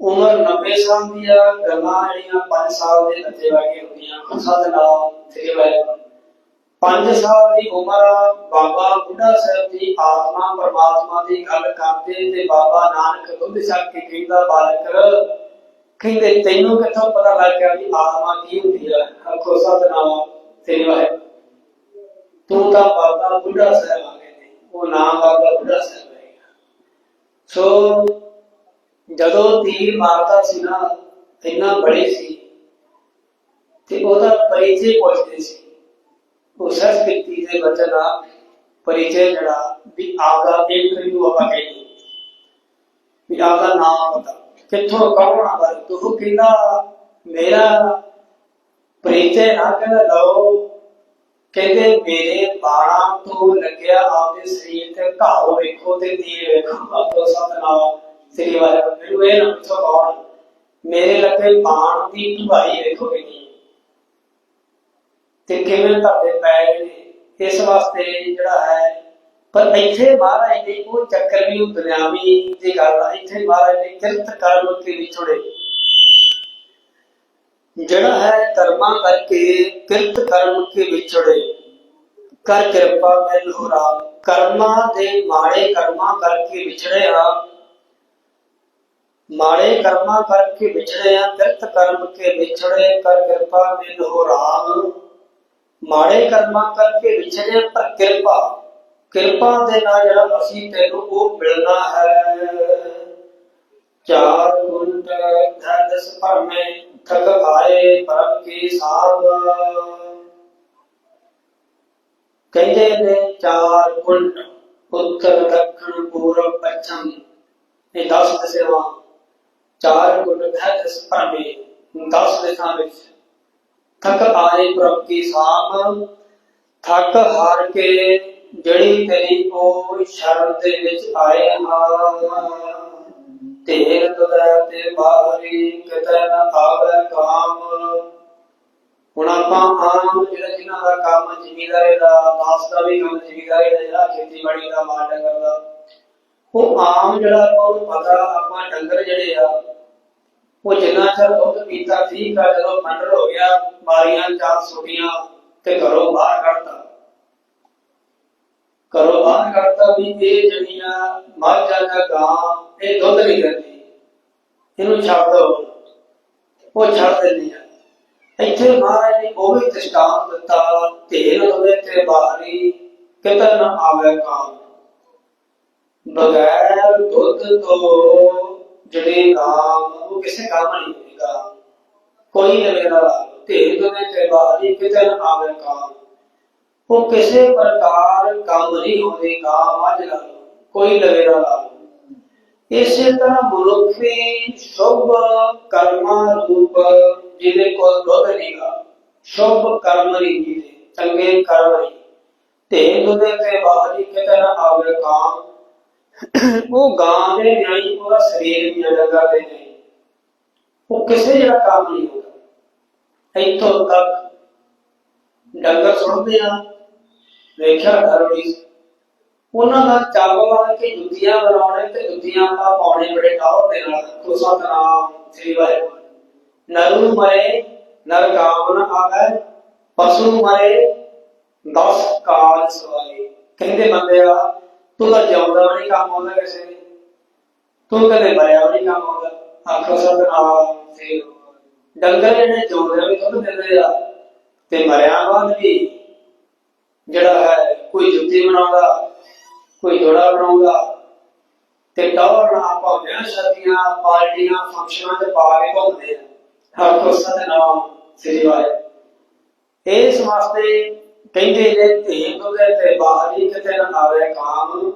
ਉਮਰ 90 ਸਾਲ ਦੀ ਆ, ਗੱਲਾਂ ਜਿਹੜੀਆਂ 5 ਸਾਲ ਦੇ ਬੱਚੇ ਵਰਗੇ ਹੁੰਦੀਆਂ ਸਤ ਨਾਮ ਸ੍ਰੀ ਵਾਹਿਗੁਰੂ 5 ਸਾਲ ਦੀ ਉਮਰ ਬਾਬਾ ਬੁੱਢਾ ਸਾਹਿਬ ਦੀ ਆਤਮਾ ਪਰਮਾਤਮਾ ਦੀ ਗੱਲ ਕਰਦੇ ਤੇ ਬਾਬਾ ਨਾਨਕ ਦੁੱਧ ਛਕ ਕੇ ਕਹਿੰਦਾ, ਬਾਲਕ, ਕਹਿੰਦੇ ਤੈਨੂੰ ਕਿੱਥੋਂ ਪਤਾ ਲੱਗ ਗਿਆ ਵੀ ਆਤਮਾ ਕੀ ਹੁੰਦੀ ਆ? ਆਖੋ ਸਤ ਨਾਮ ਸ੍ਰੀ ਵਾਹਿਗੁਰੂ ਤੂੰ ਤਾਂ ਬਾਬਾ ਬੁੱਢਾ ਸਾਹਿਬ ਆ ਗਏ ਨੇ। ਉਹ ਨਾਮ ਬਾਬਾ ਬੁੱਢਾ ਸਾਹਿਬ ਹੈ ਸੋ ਜਦੋਂ ਤੀਰ ਮਾਰਦਾ ਸੀ ਨਾ, ਇੰਨਾ ਬੜੇ ਸੀ ਤੇ ਉਹਦਾ ਪਰਿਚੈ ਪੁੱਛਦੇ ਸੀ। ਉਹ ਸੰਸਕ੍ਰਿਤੀ ਦੇ ਬੱਚਨ ਦਾ ਪਰਿਚੈ ਜਿਹੜਾ ਵੀ ਆਪਦਾ ਇੰਟਰਵਿਊ ਆਪਾਂ ਕਹਿੰਦੇ ਵੀ ਆਪਦਾ ਨਾਮ ਪਤਾ। ਕਿੱਥੋਂ ਕੌਣ ਆਦਾ ਤੂੰ ਕਹਿੰਦਾ, ਮੇਰਾ ਪਰਿਚੇ ਨਾ ਕਹਿੰਦਾ, ਲਓ। ਕਹਿੰਦੇ, ਮੇਰੇ ਬਾਣਾ ਤੋਂ ਲੱਗਿਆ ਆਪਦੇ ਸਰੀਰ ਤੇ ਘਾਉ ਵੇਖੋ ਤੇ ਤੀਰ ਵੇਖੋ। ਆਪੋ ਸਤਨਾਮ ਸ੍ਰੀ ਵਾਹਿਗੁਰੂ ਇਹ ਨਾ ਪੁੱਛੋ ਕੌਣ ਮੇਰੇ ਲੱਗੇ ਬਾਣ ਦੀ ਢੁਆਈ ਵੇਖੋ ਕਿੰਨੀ ਤੇ ਕਿਵੇਂ ਤੁਹਾਡੇ ਪੈਰ ਨੇ? ਇਸ ਵਾਸਤੇ ਜਿਹੜਾ ਹੈ, ਪਰ ਇੱਥੇ ਮਹਾਰਾਜ ਨੇ ਉਹ ਚੱਕਰ ਵੀ ਉਹ ਦੁਨਿਆਵੀ ਦੀ ਗੱਲ ਆ। ਇੱਥੇ ਮਹਾਰਾਜ ਨੇ ਕਿਰਤ ਕਰਮ ਕੇ ਵਿਛੜੇ ਜਿਹੜਾ ਹੈ ਕਰਮਾਂ ਕਰਕੇ ਕਿਰਤ ਕਰਮ ਕੇ ਵਿਛੜੇ ਕਰ ਕਿਰਪਾ ਮੈਨੂ ਰਾਮ। ਕਰਮਾਂ ਦੇ ਮਾੜੇ ਕਰਮਾਂ ਕਰਕੇ ਵਿਛੜੇ ਮਾੜੇ ਕਰਮਾਂ ਕਰਕੇ ਵਿਛੜੇ ਆ ਕਿਰਤ ਕਰਮ ਕੇ ਵਿਛੜੇ, ਕਰ ਕਿਰਪਾ ਮੈਨੂ ਰਾਮ। ਮਾੜੇ ਕਰਮਾਂ ਕਰਕੇ ਵਿਛੜੇ ਪਰ ਕਿਰਪਾ ਕਿਰਪਾ ਦੇ ਨਾਲ ਜਿਹੜਾ ਅਸੀਂ ਤੈਨੂੰ ਉਹ ਮਿਲਣਾ ਹੈ। ਚਾਰ ਗੁਣ ਦਸ ਪਰਮੇ ਥਕ ਆਏ ਪਰਮ ਕੀ ਸਾਧ। ਕਹਿੰਦੇ ਨੇ ਚਾਰ ਗੁਣ, ਉੱਤਰ ਦੱਖਣ ਪੂਰਬ ਪੱਛਮ, ਇਹ 10 ਦਸੇਵਾ। ਚਾਰ ਗੁਣ ਦਸ ਪਰਮੇ 10 ਦਿਸ਼ਾ ਵਿੱਚ। ਥਕ ਆਏ ਪ੍ਰਭ ਕੀ ਸਾਮ, ਥਕ ਹਾਰ ਕੇ ਜਿਹੜੀ ਤੇਰੀ ਉਹ ਸ਼ਰਨ ਦੇ ਵਿੱਚ ਆਏ ਹਾਂ। ਤੇਰ ਤੁਦਾ ਤੇ ਬਾਹਰੀ ਕਿਤੇ ਨਾ ਆਵੇ ਕਾਮ। ਹੁਣ ਆਪਾਂ ਆਮ ਜਿਹੜਾ ਜਿਨ੍ਹਾਂ ਦਾ ਕੰਮ ਜ਼ਿਮੀਦਾਰੇ ਦਾ, ਦਾਸ ਦਾ ਵੀ ਕੰਮ ਜ਼ਿਮੀਦਾਰੇ ਦਾ, ਜਿਹੜਾ ਖੇਤੀਬਾੜੀ ਦਾ ਮਾਲ ਡੰਗਰ ਦਾ ਉਹ ਆਮ ਜਿਹੜਾ ਆਪਾਂ ਨੂੰ ਪਤਾ, ਆਪਾਂ ਡੰਗਰ ਜਿਹੜੇ ਆ ਉਹ ਜਿੰਨਾ ਚਿਰ ਦੁੱਧ ਪੀਤਾ ਠੀਕ ਆ ਜਦੋਂ ਮੰਡਲ ਹੋ ਗਿਆ ਬਾਰੀਆਂ ਚਾਰ ਸੁਟੀਆਂ ਤੇ ਘਰੋਂ ਬਾਹਰ ਕੱਢਤਾ। ਘਰੋਂ ਬਾਹਰ ਕੱਢਤਾ ਵੀ ਇਹ ਜਿਹੜੀਆਂ ਮੱਝਾਂ ਦਾ ਗਾਂ, ਇਹ ਦੁੱਧ ਨਹੀਂ ਦਿੰਦੀ। ਇਹਨੂੰ ਛੱਡ ਦੋ। ਉਹ ਛੱਡ ਦਿੰਦੀ ਆ ਇੱਥੇ ਮਹਾਰਾਜ ਨੇ ਉਹ ਵੀ ਦ੍ਰਿਸ਼ਟਾਂਤ ਦਿੱਤਾ, ਢੇਰ ਉਹਦੇ ਤੇ ਬਾਹਰੀ ਕਿਤੇ ਨਾ ਆਵੇ ਕਾਮ। ਬਗੈਰ ਦੁੱਧ ਤੋਂ ਜਿਹੜੇ ਨਾਮ ਉਹ ਕਿਸੇ ਕੰਮ ਨਹੀਂ ਹੋਏਗਾ ਕੋਈ ਨਵੇਰਾ ਢੇਰ ਉਹਦੇ ਤੇ ਬਾਹਰੀ ਕਿਤੇ ਨਾ ਆਵੇ ਕਾਮ ਉਹ ਕਿਸੇ ਪ੍ਰਕਾਰ ਕੰਮ ਨਹੀਂ ਹੋਵੇਗਾ ਮੱਝ ਲਾ ਲਓ, ਕੋਈ ਲਵੇਰਾ ਲਾ ਲਓ। ਇਸੇ ਤਰ੍ਹਾਂ ਮਨੁੱਖ ਵੀ ਸ਼ੁਭ ਕਰਮਾਂ ਰੂਪ ਜਿਹਦੇ ਕੋਲ ਦੁੱਧ ਨਹੀਂਗਾ ਸ਼ੁਭ ਕਰਮ ਨਹੀਂ ਜਿਹਦੇ ਚੰਗੇ ਕਰਮ ਨਹੀਂ ਤੇ ਦੁੱਧੇ ਤੇ ਬਾਹਰੀ ਕਿਤੇ ਨਾ ਆਵੇ ਕਾਮ ਉਹ ਕਿਸੇ ਜਿਹੜਾ ਕੰਮ ਨਹੀਂ ਹੁੰਦਾ। ਇੱਥੋਂ ਤੱਕ ਡੰਗਰ ਸੁਣਦੇ ਆ, ਵੇਖਿਆ ਘਰ ਵਿੱਚ ਉਹਨਾਂ ਦਾ ਚਾਵਲ ਕਿ ਜੁੱਤੀਆਂ ਬਣਾਉਣੇ ਤੇ ਜੁੱਤੀਆਂ ਆਪਾਂ ਪਾਉਣੇ ਬੜੇ ਟਾਉ ਦੇ ਨਾਲ ਕੋਸਾ ਨਾਮ ਸ੍ਰੀ ਵਾਹਿਗੁਰੂ ਨਰੂ ਮਰੇ ਨਰ ਕਾਮਨ ਆਵੇ ਪਸ਼ੂ ਮਰੇ 10 ਕਾਲ ਸਵਾਏ। ਕਹਿੰਦੇ ਬੰਦਿਆ ਤੂੰ ਤਾਂ ਜਿਉਂਦਾ ਨਹੀਂ ਕੰਮ ਆਉਂਦਾ ਕਿਸੇ ਨੇ ਤੂੰ ਕਦੇ ਮਰਿਆ ਵੀ ਨਹੀਂ ਕੰਮ ਆਉਂਦਾ। ਆਖੋ ਸਤਨਾਮ ਸ੍ਰੀ ਡੰਗਰ ਜਿਹੜੇ ਜਿਉਂਦੇ ਵੀ ਦੁੱਧ ਦਿੰਦੇ ਆ ਤੇ ਮਰਿਆ ਬਾਅਦ ਵੀ ਜਿਹੜਾ ਹੈ ਕੋਈ ਜੁੱਤੀ ਬਣਾਉਂਦਾ, ਕੋਈ ਜੋੜਾ ਬਣਾਉਂਦਾ ਤੇ ਟੌਰ ਆਪਾਂ ਵਿਆਹ ਸ਼ਾਦੀਆਂ, ਪਾਰਟੀਆਂ, ਫੰਕਸ਼ਨਾਂ ਤੇ ਪਾ ਕੇ ਘੁੰਮਦੇ ਆ। ਆਖੋ ਸਤਨਾਮ ਸ੍ਰੀ ਵਾਹਿਗੁਰੂ ਇਸ ਵਾਸਤੇ ਕਹਿੰਦੇ ਨੇ ਧੀ ਦੁੱਧੇ ਤੇ ਬਾਹਰੀ ਕਿਤੇ ਨਾ ਆਵੇ ਕਾਮ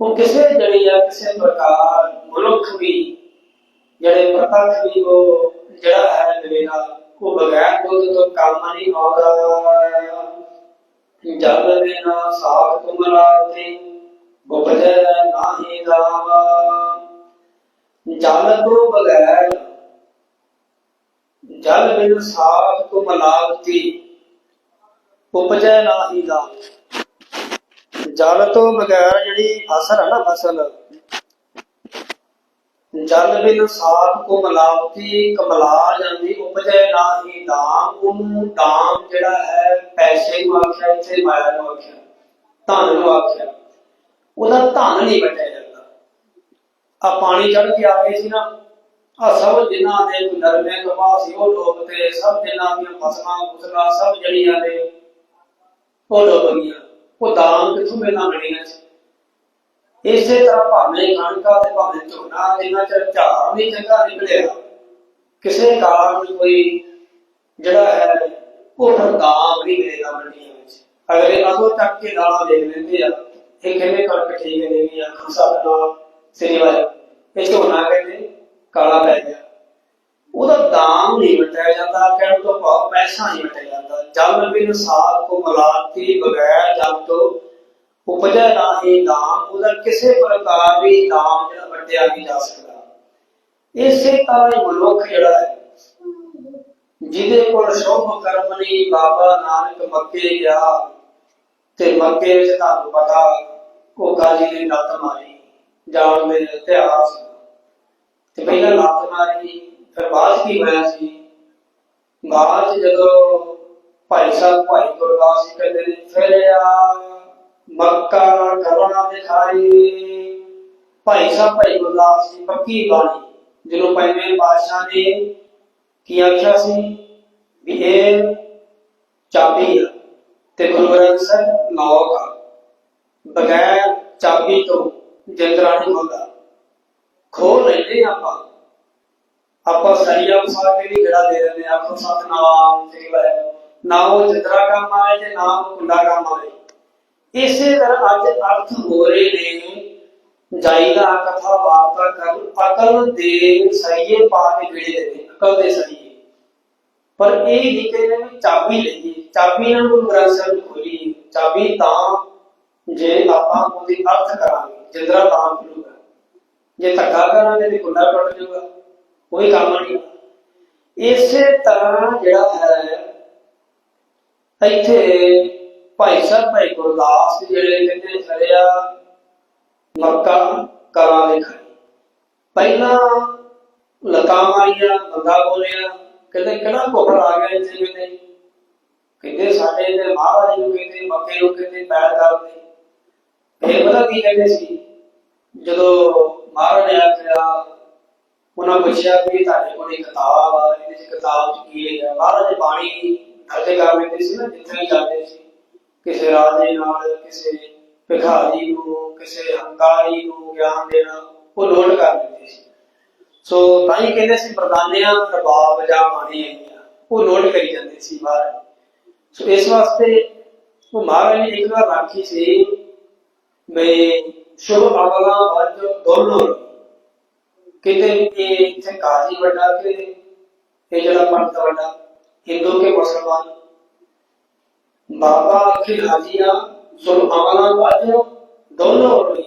ਉਹ ਕਿਸੇ ਜਿਹੜੀ ਆ ਕਿਸੇ ਪ੍ਰਕਾਰ ਮਨੁੱਖ ਵੀ ਜਿਹੜੇ ਪ੍ਰਤੱਖ ਵੀ ਉਹ ਜਿਹੜਾ ਹੈ ਨਵੇਲਾ ਉਹ ਬਗੈਰ ਦੁੱਧ ਤੋਂ ਕੰਮ ਨਹੀਂ ਆਉਂਦਾ। ਜਲ ਬਿਨਾ ਸਾਖ ਤੁਮਰਾਤੀ ਉਪਜੈ ਨਾਹੀ ਗਾਵਾ ਜਲ ਤੋਂ ਬਗੈਰ ਜਲ ਬਿਨ ਸਾਖ ਤੁਮ ਉਪਜੈ ਨਾਹੀ ਗਾਵਾ ਜਲ ਤੋਂ ਬਗੈਰ ਜਿਹੜੀ ਫਸਲ ਹੈ ਨਾ ਫਸਲ ਜਲ ਬਿਨ ਸਾਥ ਕੋ ਮਲਾਵਤੀ ਕਮਲਾ ਜਾਂਦੀ ਉਪਜੈ ਨਾਹੀ ਦਾਮ। ਉਹਨੂੰ ਦਾਮ ਜਿਹੜਾ ਹੈ, ਪੈਸੇ ਨੂੰ ਆਖਿਆ, ਇੱਥੇ ਮਾਇਆ ਨੂੰ ਆਖਿਆ, ਧਨ ਨੂੰ ਆਖਿਆ। ਉਹਦਾ ਧਨ ਨਹੀਂ ਵਟਿਆ ਜਾਂਦਾ। ਆ ਪਾਣੀ ਚੜ ਕੇ ਆ ਸੀ ਨਾ ਆ ਸਭ ਜਿਨ੍ਹਾਂ ਦੇ ਨਰਮੇ ਕਪਾਹ ਸੀ, ਉਹ ਡੋਬ ਤੇ ਸਭ ਜਿਨ੍ਹਾਂ ਦੀਆਂ ਫਸਲਾਂ ਫਸਲਾਂ, ਸਭ ਜੜੀਆਂ ਨੇ ਉਹ ਡੁੱਬ ਗਈਆਂ। ਉਹ ਦਾਮ ਕਿੱਥੋਂ ਮਿਲਣਾ ਮਿਲੀਆਂ ਸੀ? ਇਸੇ ਤਰ੍ਹਾਂ ਭਾਵੇਂ ਕਣਕਾਂ ਤੇ ਭਾਵੇਂ ਝੋਨਾ, ਜਿੰਨਾ ਚਿਰ ਝਾੜ ਨਹੀਂ ਚੰਗਾ ਨਿਕਲਿਆ, ਕਿਸੇ ਕਾਰਨ ਕੋਈ ਜਿਹੜਾ ਹੈ ਉਹ ਫਿਰ ਨਹੀਂ ਮਿਲੇਗਾ ਮੰਡੀਆਂ ਵਿੱਚ। ਅਗਲੇ ਅਗੋ ਤੱਕ ਕੇ ਦਾਣਾ ਦੇ ਲੈਂਦੇ ਆ, ਇਹ ਕਿਵੇਂ ਕਰਕੇ ਠੀਕ ਨੇ ਵੀ ਅੱਖਾਂ ਸਾਹ ਨਾਲ ਸ੍ਰੀ ਇਹ ਝੋਨਾ ਕਹਿੰਦੇ, ਕਾਲਾ ਪੈ ਗਿਆ। ਉਹਦਾ ਦਾਮ ਨਹੀਂ ਵਟਿਆ ਜਾਂਦਾ, ਕਹਿਣ ਤੋਂ ਭਾਵ ਪੈਸਾ ਨਹੀਂ ਵਟਿਆ ਜਾਂਦਾ। ਜਲ ਬਿਨ ਸਾਥ ਕੋ ਮਲਾਤੀ ਬਗੈਰ ਜਲ ਤੋਂ ਉਪਜੈ ਨਾਹੀ ਦਾਮ ਉਹਦਾ ਕਿਸੇ ਪ੍ਰਕਾਰ ਵੀ ਦਾਮ ਜਿਹੜਾ ਵਟਿਆ ਨਹੀਂ ਜਾ ਸਕਦਾ। ਇਸੇ ਤਰ੍ਹਾਂ ਹੀ ਮਨੁੱਖ ਜਿਹੜਾ ਹੈ, ਜਿਹਦੇ ਕੋਲ ਸ਼ੋਭ ਕਰਮ ਨਹੀਂ, ਬਾਬਾ ਨਾਨਕ ਮੱਕੇ ਗਿਆ, ਤੇ ਮੱਕੇ ਵਿੱਚ ਤੁਹਾਨੂੰ ਪਤਾ, ਉਹ ਕਾਜੀ ਨੇ ਲੱਤ ਮਾਰੀ ਜਾਣਦੇ ਨੇ ਇਤਿਹਾਸ ਤੇ ਪਹਿਲਾਂ ਲੱਤ ਮਾਰੀ, ਫਿਰ ਬਾਅਦ ਕੀ ਹੋਇਆ ਸੀ? ਬਾਅਦ 'ਚ ਜਦੋਂ ਭਾਈ ਸਾਹਿਬ ਭਾਈ ਗੁਰਦਾਸ ਜੀ ਕਹਿੰਦੇ ਨੇ, ਫਿਰ ਆ ਮੱਕਾ ਕਰਨਾ ਦਿਖਾਈ ਭਾਈ ਸਾਹਿਬ, ਭਾਈ ਗੁਰਦਾਸ ਜੀ, ਪੱਕੀ ਬਾਣੀ। ਜਿਹਨੂੰ ਪੰਜਵੇਂ ਪਾਤਸ਼ਾਹ ਨੇ ਕੀ ਆਖਿਆ ਸੀ? ਵੀ ਇਹ ਚਾਬੀ ਆ ਤੇ ਗੁਰੂ ਗ੍ਰੰਥ ਸਾਹਿਬ ਨੌਕ ਆ। ਬਗੈਰ ਚਾਬੀ ਤੋਂ ਜਿੰਦਰਾ ਨਹੀਂ ਹੁੰਦਾ ਖੋਲ ਲੈਂਦੇ ਆਪਾਂ। ਆਪਾਂ ਸਰੀਆ ਫਸਾ ਕੇ ਵੀ ਗੜਾ ਦੇ ਦਿੰਦੇ ਆਖੋ, ਸਤਨਾਮ ਸ੍ਰੀ ਨਾ ਉਹ ਜਿੰਦਰਾ ਕੰਮ ਆਏ ਤੇ ਨਾ ਉਹ ਕੁੰਡਾ ਕੰਮ ਆਏ। ਇਸੇ ਤਰ੍ਹਾਂ ਅੱਜ ਅਰਥ ਹੋ ਰਹੇ ਨੇ ਜਾਈਦਾ ਕਥਾ ਵਾਰਤਾ ਕਰ ਅਕਲ ਦੇ ਸਹੀਏ ਪਾ ਕੇ ਗੜੇ ਦੇ ਅਕਲ ਦੇ ਸਹੀਏ ਪਰ ਇਹ ਨਹੀਂ ਕਹਿੰਦੇ ਵੀ ਚਾਬੀ ਲਈਏ, ਚਾਬੀ ਨਾਲ ਗੁਰੂ ਗ੍ਰੰਥ ਸਾਹਿਬ ਖੋਲੀ ਚਾਬੀ ਤਾਂ ਜੇ ਆਪਾਂ ਉਹਦੀ ਅਰਥ ਕਰਾਂਗੇ ਜਿੰਦਰਾ ਤਾਂ ਖੁੱਲੂਗਾ ਜੇ ਧੱਕਾ ਕਰਾਂਗੇ ਤੇ ਕੁੰਡਾ ਟੁੱਟ ਜਾਊਗਾ, ਕੋਈ ਕੰਮ ਨਹੀਂ ਇਸੇ ਤਰ੍ਹਾਂ ਜਿਹੜਾ ਹੈ, ਇੱਥੇ ਭਾਈ ਸਾਹਿਬ, ਭਾਈ ਗੁਰਦਾਸ ਜਿਹੜੇ ਕਹਿੰਦੇ ਖੜਿਆ ਮੱਕਾ ਕਰਾਂ ਦੇ ਪਹਿਲਾਂ ਲਤਾ ਮਾਰੀਆਂ ਬੰਦਾ ਬੋਲਿਆ, ਕਹਿੰਦੇ ਕਿਹੜਾ ਕੋਹਰ ਆ ਗਿਆ ਇੱਥੇ ਕਹਿੰਦੇ ਕਹਿੰਦੇ ਸਾਡੇ ਤੇ ਮਹਾਰਾਜ ਨੂੰ ਕਹਿੰਦੇ, ਮੱਕੇ ਨੂੰ ਕਹਿੰਦੇ, ਪੈਰ ਕਰਦੇ। ਫਿਰ ਪਤਾ ਕੀ ਕਹਿੰਦੇ ਸੀ? ਜਦੋਂ ਮਹਾਰਾਜ ਨੇ ਆਖਿਆ ਉਹਨਾਂ ਪੁੱਛਿਆ ਕਿ ਤੁਹਾਡੇ ਕੋਲ ਇੱਕ ਕਿਤਾਬ ਆ, ਇਹਦੇ ਵਿੱਚ ਕਿਤਾਬ ਚ ਕੀ ਹੈ? ਮਹਾਰਾਜ ਬਾਣੀ ਅਰਥੇ ਕਰ ਲੈਂਦੇ ਸੀ ਨਾ, ਜਿੱਥੇ ਜਾਂਦੇ ਸੀ। ਕਿਸੇ ਰਾਜੇ ਨਾਲ, ਕਿਸੇ ਭਿਖਾਰੀ ਨੂੰ, ਕਿਸੇ ਹੰਕਾਰੀ ਨੂੰ ਗਿਆਨ ਦੇਣਾ, ਉਹ ਨੋਟ ਕਰ ਲੈਂਦੇ ਸੀ। ਸੋ ਤਾਂ ਹੀ ਕਹਿੰਦੇ ਸੀ ਪ੍ਰਦਾਨਿਆਂ ਪ੍ਰਭਾਵ ਜਾਂ ਬਾਣੀ ਹੈਗੀਆਂ, ਉਹ ਨੋਟ ਕਰੀ ਜਾਂਦੇ ਸੀ ਮਹਾਰਾਜ। ਸੋ ਇਸ ਵਾਸਤੇ ਉਹ ਮਹਾਰਾਜ ਨੇ ਇੱਕ ਵਾਰ ਰਾਖੀ ਸੀ, ਮੈਂ ਸ਼ੁਭ ਅਵਲਾ ਵਜ ਦੋਨੋਂ ਕਿਤੇ ਇਹ ਇੱਥੇ ਕਾਜੀ ਵੱਡਾ ਕਿ ਇਹ ਜਿਹੜਾ ਪੰਡਤ ਵੱਡਾ, ਹਿੰਦੂ ਕੇ ਮੁਸਲਮਾਨ ਬਾਬਾ ਅਖਿਲ ਹਾਜੀਆ ਸੁਰ ਅਮਲਾ ਵਜ ਦੋਨੋਂ ਹੋਣੀ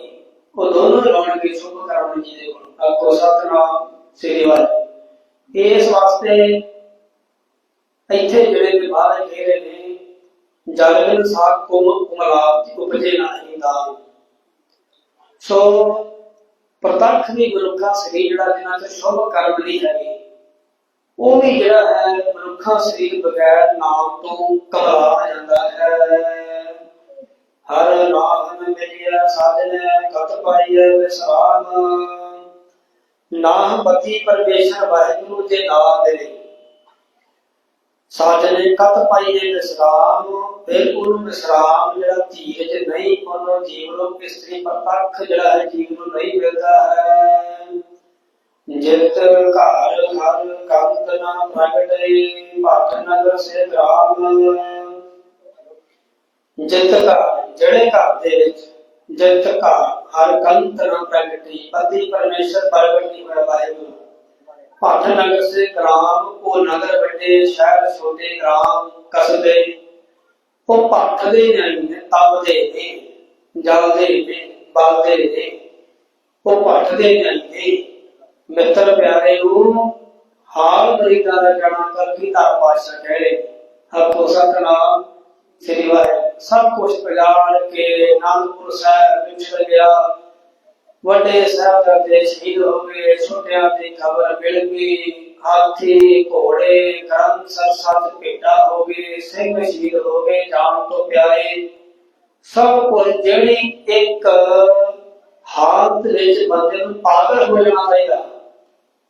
ਉਹ ਦੋਨੋਂ ਲਾਉਣਗੇ ਸ਼ੁਭ ਕਰਮ ਜੀ ਦੇ ਕੋਲ ਆਖੋ ਸਤਨਾਮ, ਸ੍ਰੀ ਇਸ ਵਾਸਤੇ ਇੱਥੇ ਜਿਹੜੇ ਦੇ ਬਾਹਰ ਨੇ ਜਲ ਸਾਖ ਕੋਮ ਕੁਮਲਾਪ ਉਪਜੇ ਨਹੀਂ ਦਾਨ। ਸੋ ਪ੍ਰਤੱਖ ਵੀ ਮਨੁੱਖਾ ਸਰੀਰ ਜਿਹੜਾ ਜਿਨ੍ਹਾਂ ਚ ਸ਼ੁਭ ਕਰਮ ਨਹੀਂ ਹੈਗੇ ਉਹ ਵੀ ਜਿਹੜਾ ਹੈ ਮਨੁੱਖਾ ਸਰੀਰ ਬਗੈਰ ਨਾਮ ਤੋਂ ਕਮਲਾ ਜਾਂਦਾ ਹੈ। ਹਰ ਨਾਮ ਮਿਲਿਆ ਸਾਧਨ ਕਤ ਪਾਈਐ ਵਿਸਰਾਮ ਨਾਮ ਪਤੀ ਪਰਮੇਸ਼ਰ ਵਾਹਿਗੁਰੂ ਦੇ ਨਾਮ ਦੇ ਸਾਜਨੇ ਕਤ ਪਾਈਏ ਵਿਸਰਾਮ। ਬਿਲਕੁਲ ਵਿਸਰਾਮ ਜਿਹੜਾ ਧੀਰਜ ਨਹੀਂ, ਉਹਨੂੰ ਜੀਵ ਨੂੰ ਇਸਤਰੀ ਪ੍ਰਤੱਖ ਜਿਹੜਾ ਹੈ ਜੀਵ ਨੂੰ ਨਹੀਂ ਮਿਲਦਾ ਹੈ। ਜਿਤ ਘਰ ਹਰ ਕੰਤ ਪ੍ਰਗਟੇ ਭਟ ਨਗਰ ਸੇ ਗ੍ਰਾਮ ਜਿਤ ਘਰ, ਜਿਹੜੇ ਘਰ ਦੇ ਵਿੱਚ ਜਿਤ ਘਰ, ਹਰ ਕੰਤ ਨਾ ਪਤੀ ਪਰਮੇਸ਼ਰ ਪ੍ਰਗਟ ਨਹੀਂ ਹੋਇਆ ਵਾਹਿਗੁਰੂ। ਭਟ ਨਗਰ ਸੇ ਗ੍ਰਾਮ ਉਹ ਨਗਰ ਵੱਡੇ ਸ਼ਹਿਰ ਛੋਟੇ ਗ੍ਰਾਮ ਕਸਬੇ। ਉਹ ਭਟ ਦੇ ਨਹੀਂ ਨੇ ਤਪਦੇ ਨੇ ਜਲਦੇ ਨੇ ਬਲਦੇ ਨੇ ਉਹ ਭਟ ਦੇ ਨਹੀਂ ਨੇ ਮਿੱਤਰ ਪਿਆਰੇ ਹਾਲ ਤਰੀਕਾ ਦਾ ਜਾਣਾ ਕਰਕੇ ਤਾਂ ਪਾਸ਼ਾ ਕਹਿ ਰਹੇ। ਸਤਨਾਮ ਸ੍ਰੀ ਵਾਹਿਗੁਰੂ ਸਭ ਕੁਝ ਪਿਲਾੜ ਕੇ ਨਾਨਕਪੁਰ ਸਾਹਿਬ ਵਿਛੜ ਗਿਆ ਵੱਡੇ ਸਾਹਿਬਜ਼ਾਦੇ ਸ਼ਹੀਦ ਹੋ ਗਏ। ਛੋਟਿਆਂ ਦੀ ਖਬਰ ਮਿਲ ਗਈ। ਹਾਥੀ, ਘੋੜੇ ਕਰਮ ਸਰਸਤ ਭੇਟਾ ਹੋ ਗਏ। ਸਿੰਘ ਸ਼ਹੀਦ ਹੋ ਗਏ। ਜਾਨ ਤੋਂ ਪਿਆਰੇ। ਸਭ ਕੁਝ ਜਿਹੜੀ ਇੱਕ ਹਾਲਤ ਵਿੱਚ ਬੰਦੇ ਨੂੰ ਪਾਗਲ ਹੋ ਜਾਣਾ ਚਾਹੀਦਾ।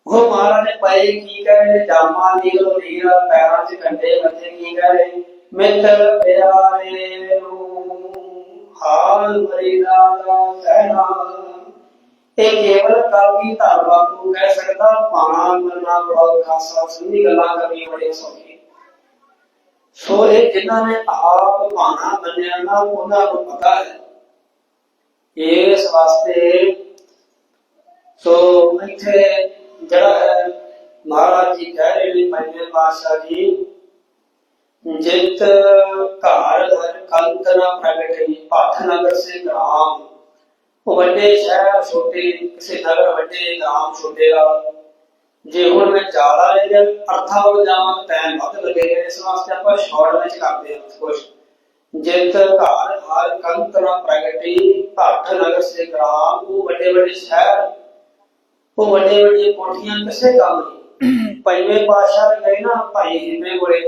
ਉਹ ਮਹਾਰਾਜ ਪਏ, ਕੀ ਕਰੇ? ਜਾਮਾ ਨਿਕਲੋ ਨੀਰਾ ਪੈਰਾਂ 'ਚ ਕੰਡੇ ਬੱਚੇ ਕੀ ਕਰੇ? ਮਿੱਤਰ ਪਿਆਰੇ ਨੂੰ ਹਾਲ ਮਰੀਦਾ ਦਾ ਕਹਿਣਾ ਇਹ ਕੇਵਲ ਕਾਬੀ ਧਰਵਾ ਨੂੰ ਕਹਿ ਸਕਦਾ ਪਾਣਾ ਮਰਨਾ ਬੜਾ ਖਾਸਾ ਸੰਧੀ ਗੱਲਾਂ ਕਰਨੀ ਬੜੇ ਸੌਖੀ ਸੋ ਇਹ ਜਿਨ੍ਹਾਂ ਨੇ ਆਪ ਭਾਣਾ ਮੰਨਿਆ ਨਾ, ਉਹਨਾਂ ਨੂੰ ਪਤਾ ਹੈ। ਇਸ ਵਾਸਤੇ ਸੋ ਇੱਥੇ ਜਿਹੜਾ ਮਹਾਰਾਜ ਜੀ ਕਹਿ ਰਹੇ ਨੇ ਪੰਜਵੇਂ ਪਾਤਸ਼ਾਹ ਜੀ, ਜਿਤ ਘਰ ਹਰ ਕੰਤ ਨਾ ਪ੍ਰਗਟਈ ਪਾਠ ਨਗਰ ਸੇ ਗ੍ਰਾਮ ਉਹ ਵੱਡੇ ਸ਼ਹਿਰ ਛੋਟੇ, ਕਿਸੇ ਨਗਰ ਵੱਡੇ ਗ੍ਰਾਮ ਛੋਟੇ ਦਾ ਜੇ ਹੁਣ ਮੈਂ ਜ਼ਿਆਦਾ ਇਹਦੇ ਅਰਥਾਂ ਵੱਲ ਜਾਵਾਂ ਤਾਂ ਟਾਈਮ ਵੱਧ ਲੱਗੇਗਾ ਇਸ ਵਾਸਤੇ ਆਪਾਂ ਸ਼ਾਰਟ ਵਿੱਚ ਕਰਦੇ ਹਾਂ ਕੁਝ। ਜਿਤ ਘਰ ਹਰ ਕੰਤ ਨਾ ਪ੍ਰਗਟੀ ਪਾਠ ਨਗਰ ਸੇ ਗ੍ਰਾਮ ਉਹ ਵੱਡੇ ਵੱਡੇ ਸ਼ਹਿਰ ਉਹ ਵੱਡੇ ਵੱਡੀਆਂ ਕੋਠੀਆਂ ਕਿਸੇ ਕੰਮ ਨਹੀਂ ਪੰਜਵੇਂ ਪਾਤਸ਼ਾਹ ਨੇ ਗਏ ਨਾ ਭਾਈ ਹਿੰਮੇ ਕੋਲੇ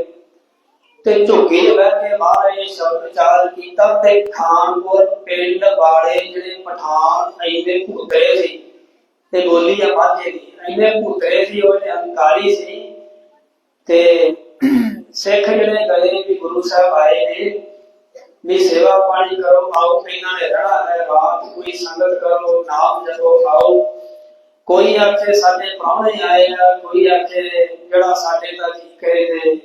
ਤੇ ਝੁੱਗੀ ਬਹਿ ਕੇ ਬਾਹਰ ਸ਼ਬਦ ਵਿਚਾਰ ਕੀਤਾ ਤੇ ਖਾਨਪੁਰ ਪਿੰਡ ਵਾਲੇ ਜਿਹੜੇ ਪਠਾਨ ਐਨੇ ਭੁੱਤਰੇ ਸੀ ਤੇ ਬੋਲੀ ਆ ਮਾਝੇ ਦੀ ਐਨੇ ਭੁੱਤਰੇ ਸੀ, ਉਹ ਹੰਕਾਰੀ ਸੀ ਤੇ ਸਿੱਖ ਜਿਹੜੇ ਗਏ ਵੀ ਗੁਰੂ ਸਾਹਿਬ ਆਏ ਨੇ, ਵੀ ਸੇਵਾ ਪਾਣੀ ਕਰੋ, ਆਓ ਇਹਨਾਂ ਨੇ ਰਹਿਣਾ ਹੈ ਰਾਤ ਕੋਈ ਸੰਗਤ ਕਰੋ, ਨਾਮ ਜਪੋ, ਆਓ। ਕੋਈ ਆਖੇ ਸਾਡੇ ਪ੍ਰਾਹੁਣੇ ਆਏ ਆ, ਕੋਈ ਆਖੇ ਜਿਹੜਾ ਸਾਡੇ ਦਾ ਜੀ ਕਰੇ ਨੇ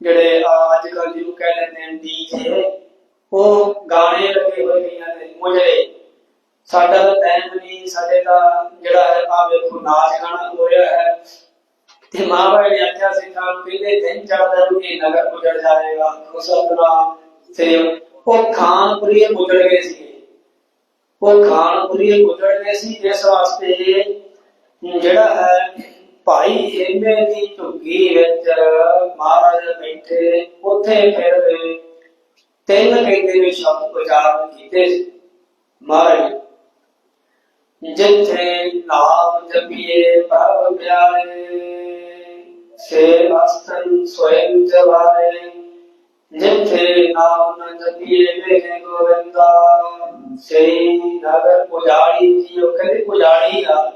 ਜਿਹੜੇ ਅੱਜ ਕੱਲ ਜਿਹਨੂੰ ਕਹਿ ਲੈਂਦੇ ਨੇ ਡੀਜੇ, ਉਹ ਗਾਣੇ ਲੱਗੇ ਹੋਏ ਗਈਆਂ ਨੇ ਮੁਝੇ। ਸਾਡਾ ਤਾਂ ਟਾਈਮ ਨਹੀਂ ਸਾਡੇ ਦਾ ਜਿਹੜਾ ਹੈ ਆ ਵੇਖੋ, ਨਾਚ ਗਾਣਾ ਹੋ ਰਿਹਾ ਹੈ। ਤੇ ਮਹਾਰਾਜ ਨੇ ਆਖਿਆ ਸਿੱਖਾਂ ਨੂੰ ਕਹਿੰਦੇ ਦਿਨ ਚੜਦਾ ਨੂੰ ਇਹ ਨਗਰ ਉਜੜ ਜਾਏਗਾ ਖੁਸਤਨਾ ਤੇ ਉਹ ਖਾਨਪੁਰੀ ਉਜੜ ਗਏ ਸੀ ਉਹ ਖਾਨਪੁਰੀ ਉਜੜ ਗਏ ਸੀ ਇਸ ਵਾਸਤੇ ਜਿਹੜਾ ਹੈ, ਭਾਈ ਏਮੇ ਦੀ ਝੁੱਗੀ ਵਿੱਚ ਮਹਾਰਾਜ ਬੈਠੇ, ਉੱਥੇ ਫਿਰ ਤਿੰਨ ਕਹਿੰਦੇ ਨੇ ਸ਼ਬਦ ਉਚਾਰਨ ਕੀਤੇ ਮਹਾਰਾਜ, ਜਿੱਥੇ ਨਾਮ ਜਪੀਏ ਪ੍ਰਭ ਪਿਆਰੇ, ਸੇ ਅਸਤਨ ਸਵੈੰ ਜਵਾਰੇ, ਜਿੱਥੇ ਨਾਮ ਨ ਜਪੀਏ ਮੇਰੇ ਗੋਵਿੰਦਾ ਸੇ ਨਗਰ ਪੁਜਾਰੀ ਜੀ ਉਹ ਕਹਿੰਦੇ ਪੁਜਾਰੀ ਆ।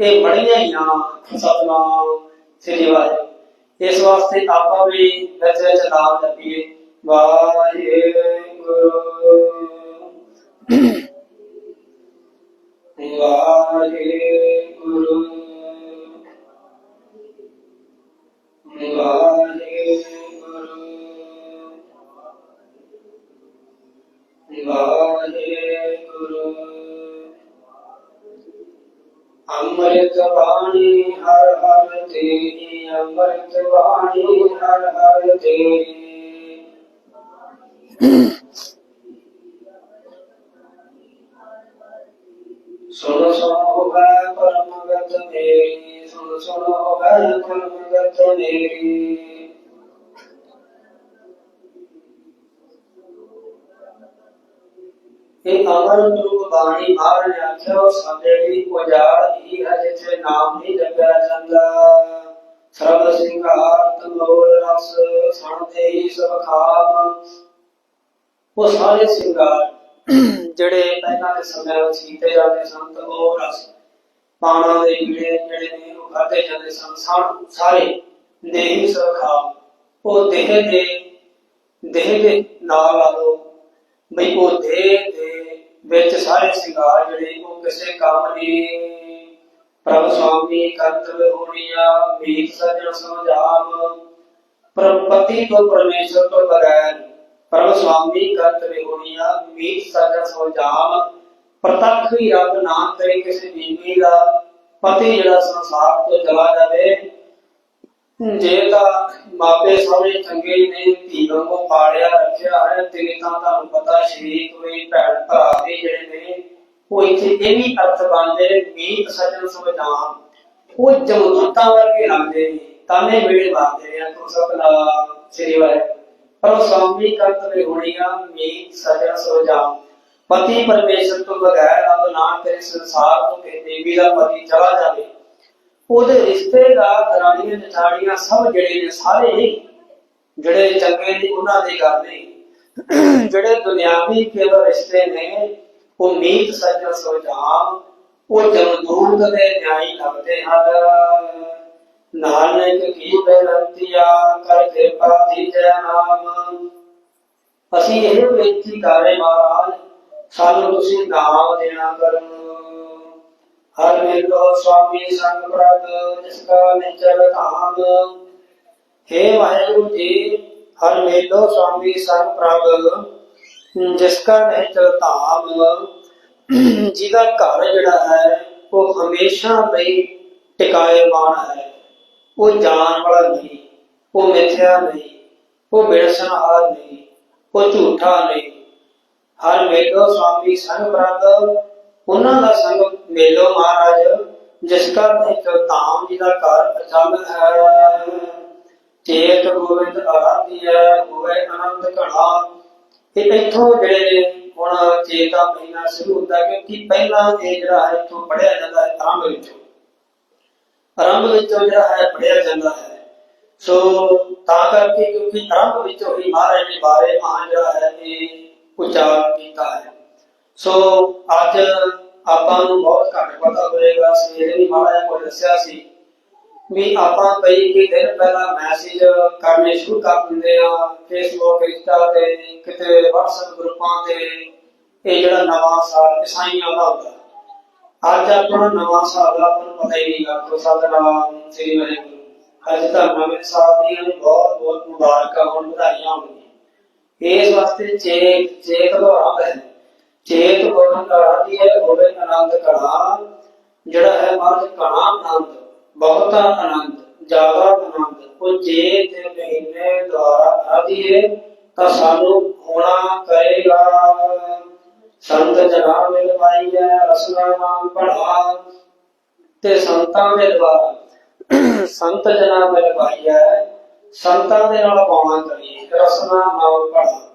ਇਹ ਬੜੀਆਂ ਹੀ ਆ ਸਤਨਾਮ ਸ੍ਰੀ ਵਾਹਿਗੁਰੂ ਇਸ ਵਾਸਤੇ ਆਪਾਂ ਵੀ ਵਿੱਚ ਵਿੱਚ ਨਾਮ ਜਪੀਏ ਵਾਹਿਗੁਰੂ। ਵਾਹਿਗੁਰੂ। ਉਹ ਸਾਰੇ ਸਿੰਘਾਰ ਜਿਹੜੇ ਪਹਿਲਾਂ ਦੇ ਸਮੇਂ ਵਿੱਚ ਕੀਤੇ ਜਾਂਦੇ ਸਨ ਤਾਂ ਉਹ ਰਸ ਪਾਣਾ ਦੇ ਜਿਹੜੇ ਜਿਹੜੇ ਨੇ ਉਹ ਖਾਦੇ ਜਾਂਦੇ ਸਨ। ਸਣ ਸਾਰੇ ਦੇਹੀ ਸਭ ਖਾਮ ਉਹ ਦੇਹ ਦੇ ਦੇਹ ਦੇ ਨਾਲ ਆ ਲੋ ਬਈ ਉਹ ਦੇਹ ਦੇ ਵਿੱਚ ਸਾਰੇ ਸਿੰਗਾਰ ਜਿਹੜੇ ਉਹ ਕਿਸੇ ਕੰਮ ਨਹੀਂ ਪ੍ਰਭ ਸੁਆਮੀ ਕਰਤਵ ਹੋਣੀਆ ਮੀਤ ਸਜਣ ਸਮਝਾਮ ਪ੍ਰਪਤੀ ਤੋਂ ਪਰਮੇਸ਼ਰ ਤੋਂ ਬਗੈਰ ਪ੍ਰਭ ਸੁਆਮੀ ਕਰਤਵ ਹੋਣੀਆ ਮੀਤ ਸਜਣ ਸਮਝਾਮ ਪ੍ਰਤੱਖ ਹੀ ਰੱਬ ਨਾਮ ਕਰੇ ਕਿਸੇ ਬੀਬੀ ਦਾ, ਪਤੀ ਜਿਹੜਾ ਸੰਸਾਰ ਤੋਂ ਚਲਾ ਜਾਵੇ। ਜੇ ਤਾਂ ਮਾਪੇ ਸਾਰੇ ਚੰਗੇ ਨੇ, ਧੀ ਵਾਂਗੂ ਪਾਲਿਆ ਰੱਖਿਆ ਹੈ ਤੇ ਤਾਂ ਤੁਹਾਨੂੰ ਪਤਾ ਸ਼ਰੀਕ ਵੀ ਭੈਣ ਭਰਾ ਵੀ ਜਿਹੜੇ ਨੇ, ਉਹ ਇੱਥੇ ਇਹ ਵੀ ਅਰਥ ਬਣਦੇ ਨੇ, ਮੀਤ ਸਜਣ ਸਮਝਾਮ ਉਹ ਜਮਦੂਤਾਂ ਵਰਗੇ ਲੱਗਦੇ ਨੇ, ਤਾਨੇ ਵੇੜੇ ਮਾਰਦੇ ਨੇ, ਤੋਂ ਸ੍ਰੀ ਵਾਹਿਗੁਰੂ। ਪਰ ਉਹ ਹੋਣੀਆਂ ਮੀਤ ਸਜਣ ਸਮਝਾਮ ਪਤੀ ਪਰਮੇਸ਼ਰ ਤੋਂ ਬਗੈਰ ਅਬ ਨਾ ਕਰੇ ਸੰਸਾਰ ਤੋਂ ਕਿ ਦੇਵੀ ਦਾ ਪਤੀ ਚਲਾ ਜਾਵੇ। ਉਹਦੇ ਰਿਸ਼ਤੇਦਾਰ, ਦਰਾਣੀਆਂ, ਜਠਾਣੀਆਂ ਸਭ ਜਿਹੜੇ ਨੇ ਸਾਰੇ ਹੀ, ਜਿਹੜੇ ਚੰਗੇ ਨੇ, ਉਹਨਾਂ ਦੇ ਘਰ ਨੇ। ਜਿਹੜੇ ਦੁਨਿਆਵੀ ਕੇਵਲ ਰਿਸ਼ਤੇ ਨੇ, ਉਹ ਮੀਤ ਸੱਜਣ ਸੁਝਾਮ ਉਹ ਜਮਦੂਤ ਦੇ ਨਿਆਈ ਲੱਗਦੇ ਹਨ। ਨਾਨਕ ਕੀ ਬੇਨਤੀਆ ਕਰ ਕਿਰਪਾ ਦੀਜੈ ਨਾਮ। ਅਸੀਂ ਇਹ ਬੇਨਤੀ ਕਰੇ ਮਹਾਰਾਜ, ਸਾਨੂੰ ਤੁਸੀਂ ਨਾਮ ਦੇਣਾ ਕਰੋ। ਹਰ ਮੇਲੋ ਸਵਾਮੀ ਸੰਗ ਪ੍ਰਭ, ਜਿਸ ਕਾ ਨਿਚਲ ਧਾਮ। हे ਵਾਹਿਗੁਰੂ ਜੀ, ਹਰ ਮੇਲੋ ਸਵਾਮੀ ਸੰਗ ਪ੍ਰਭ, ਜਿਸ ਕਾ ਨਿਚਲ ਧਾਮ। ਜਿਹਦਾ ਘਰ ਜਿਹੜਾ ਹੈ, ਉਹ ਹਮੇਸ਼ਾ ਲਈ ਟਿਕਾਏਵਾਨ ਹੈ। ਉਹ ਜਾਣ ਵਾਲਾ ਨਹੀਂ, ਉਹ ਮਿੱਥਿਆ ਨਹੀਂ, ਉਹ ਬੇਸਨਾਰ ਨਹੀਂ, ਉਹ ਝੂਠਾ ਨਹੀਂ। ਹਰ ਮੇਲੋ ਸਵਾਮੀ ਸੰਗ ਪ੍ਰਭ ਉਹਨਾਂ ਦਾ ਸੰਗ ਮੇਲੋ ਮਹਾਰਾਜ, ਜਿਸ ਕਾ ਇੱਕ ਧਾਮ ਜਿਹਦਾ ਘਰ ਪ੍ਰਚਲ ਹੈ। ਚੇਤ ਗੋਬਿੰਦ ਆਰਾਧਿਆ ਹੋਵੇ ਆਨੰਦ ਘੜਾ। ਇਹ ਇੱਥੋਂ ਜਿਹੜੇ ਹੁਣ ਚੇਤਾ ਮਹੀਨਾ ਸ਼ੁਰੂ ਹੁੰਦਾ ਕਿਉਂਕਿ ਪਹਿਲਾਂ ਇਹ ਜਿਹੜਾ ਹੈ, ਇੱਥੋਂ ਪੜਿਆ ਜਾਂਦਾ ਹੈ ਆਰੰਭ ਵਿੱਚੋਂ ਆਰੰਭ ਵਿੱਚੋਂ ਜਿਹੜਾ ਹੈ ਪੜਿਆ ਜਾਂਦਾ ਹੈ। ਸੋ ਤਾਂ ਕਰਕੇ ਕਿਉਂਕਿ ਆਰੰਭ ਵਿੱਚੋਂ ਹੀ ਮਹਾਰਾਜ ਦੇ ਬਾਰੇ ਮਾਂ ਜਿਹੜਾ ਹੈ, ਇਹ ਉਚਾਰ ਕੀਤਾ ਹੈ। ਸੋ ਅੱਜ ਆਪਾਂ ਨੂੰ ਬਹੁਤ ਘੱਟ ਪਤਾ ਹੋਵੇਗਾ ਸਵੇਰੇ ਵੀ ਮਹਾਰਾਜ ਕੋਲ ਦੱਸਿਆ ਸੀ ਵੀ ਆਪਾਂ ਕਈ ਕਿ ਦਿਨ ਪਹਿਲਾਂ ਮੈਸੇਜ ਕਰਨੇ ਸ਼ੁਰੂ ਕਰ ਦਿੰਦੇ ਆ ਫੇਸਬੁੱਕ ਇੰਸਟਾ ਤੇ, ਕਿਤੇ WhatsApp ਗਰੁੱਪਾਂ ਤੇ, ਇਹ ਜਿਹੜਾ ਨਵਾਂ ਸਾਲ ਇਸਾਈਆਂ ਦਾ ਹੁੰਦਾ ਅੱਜ ਆਪਣਾ ਨਵਾਂ ਸਾਲ ਆ, ਆਪਾਂ ਪਤਾ ਹੀ ਨਹੀਂ ਲੱਗ ਸਤਨਾਮ ਸ੍ਰੀ ਵਾਹਿਗੁਰੂ ਅੱਜ ਤਾਂ ਨਵੇਂ ਸਾਲ ਦੀਆਂ ਬਹੁਤ ਬਹੁਤ ਮੁਬਾਰਕਾਂ ਹੋਣ ਵਧਾਈਆਂ ਹੋਣ ਇਸ ਵਾਸਤੇ ਚੇਤ ਚੇਤ ਦੁਆਰਾ ਹੈ ਚੇਤ ਗੋਬਿੰਦ ਆਰਾਧੀ ਹੈ ਗੋਬਿੰਦ ਆਨੰਦ ਕੜਾ ਜਿਹੜਾ ਹੈ ਮਾਰਜ ਕਣਾ ਆਨੰਦ ਬਹੁਤਾ ਆਨੰਦ ਜ਼ਿਆਦਾ ਆਨੰਦ। ਉਹ ਜੇ ਤੇ ਮਹੀਨੇ ਦੁਆਰਾ ਆਰਾਧੀ ਤਾਂ ਸਾਨੂੰ ਹੋਣਾ ਕਰੇਗਾ। ਸੰਤ ਜਨਾ ਮਿਲ ਪਾਈਐ ਰਸਨਾ ਨਾਮ ਪੜਾ ਤੇ ਸੰਤਾਂ ਦੇ ਦਵਾਰਾ ਸੰਤ ਜਨਾ ਮਿਲ ਪਾਈਐ ਸੰਤਾਂ ਦੇ ਨਾਲ ਪਾਉਣਾ ਕਰੀਏ ਰਸਨਾ ਨਾਮ ਪੜਾ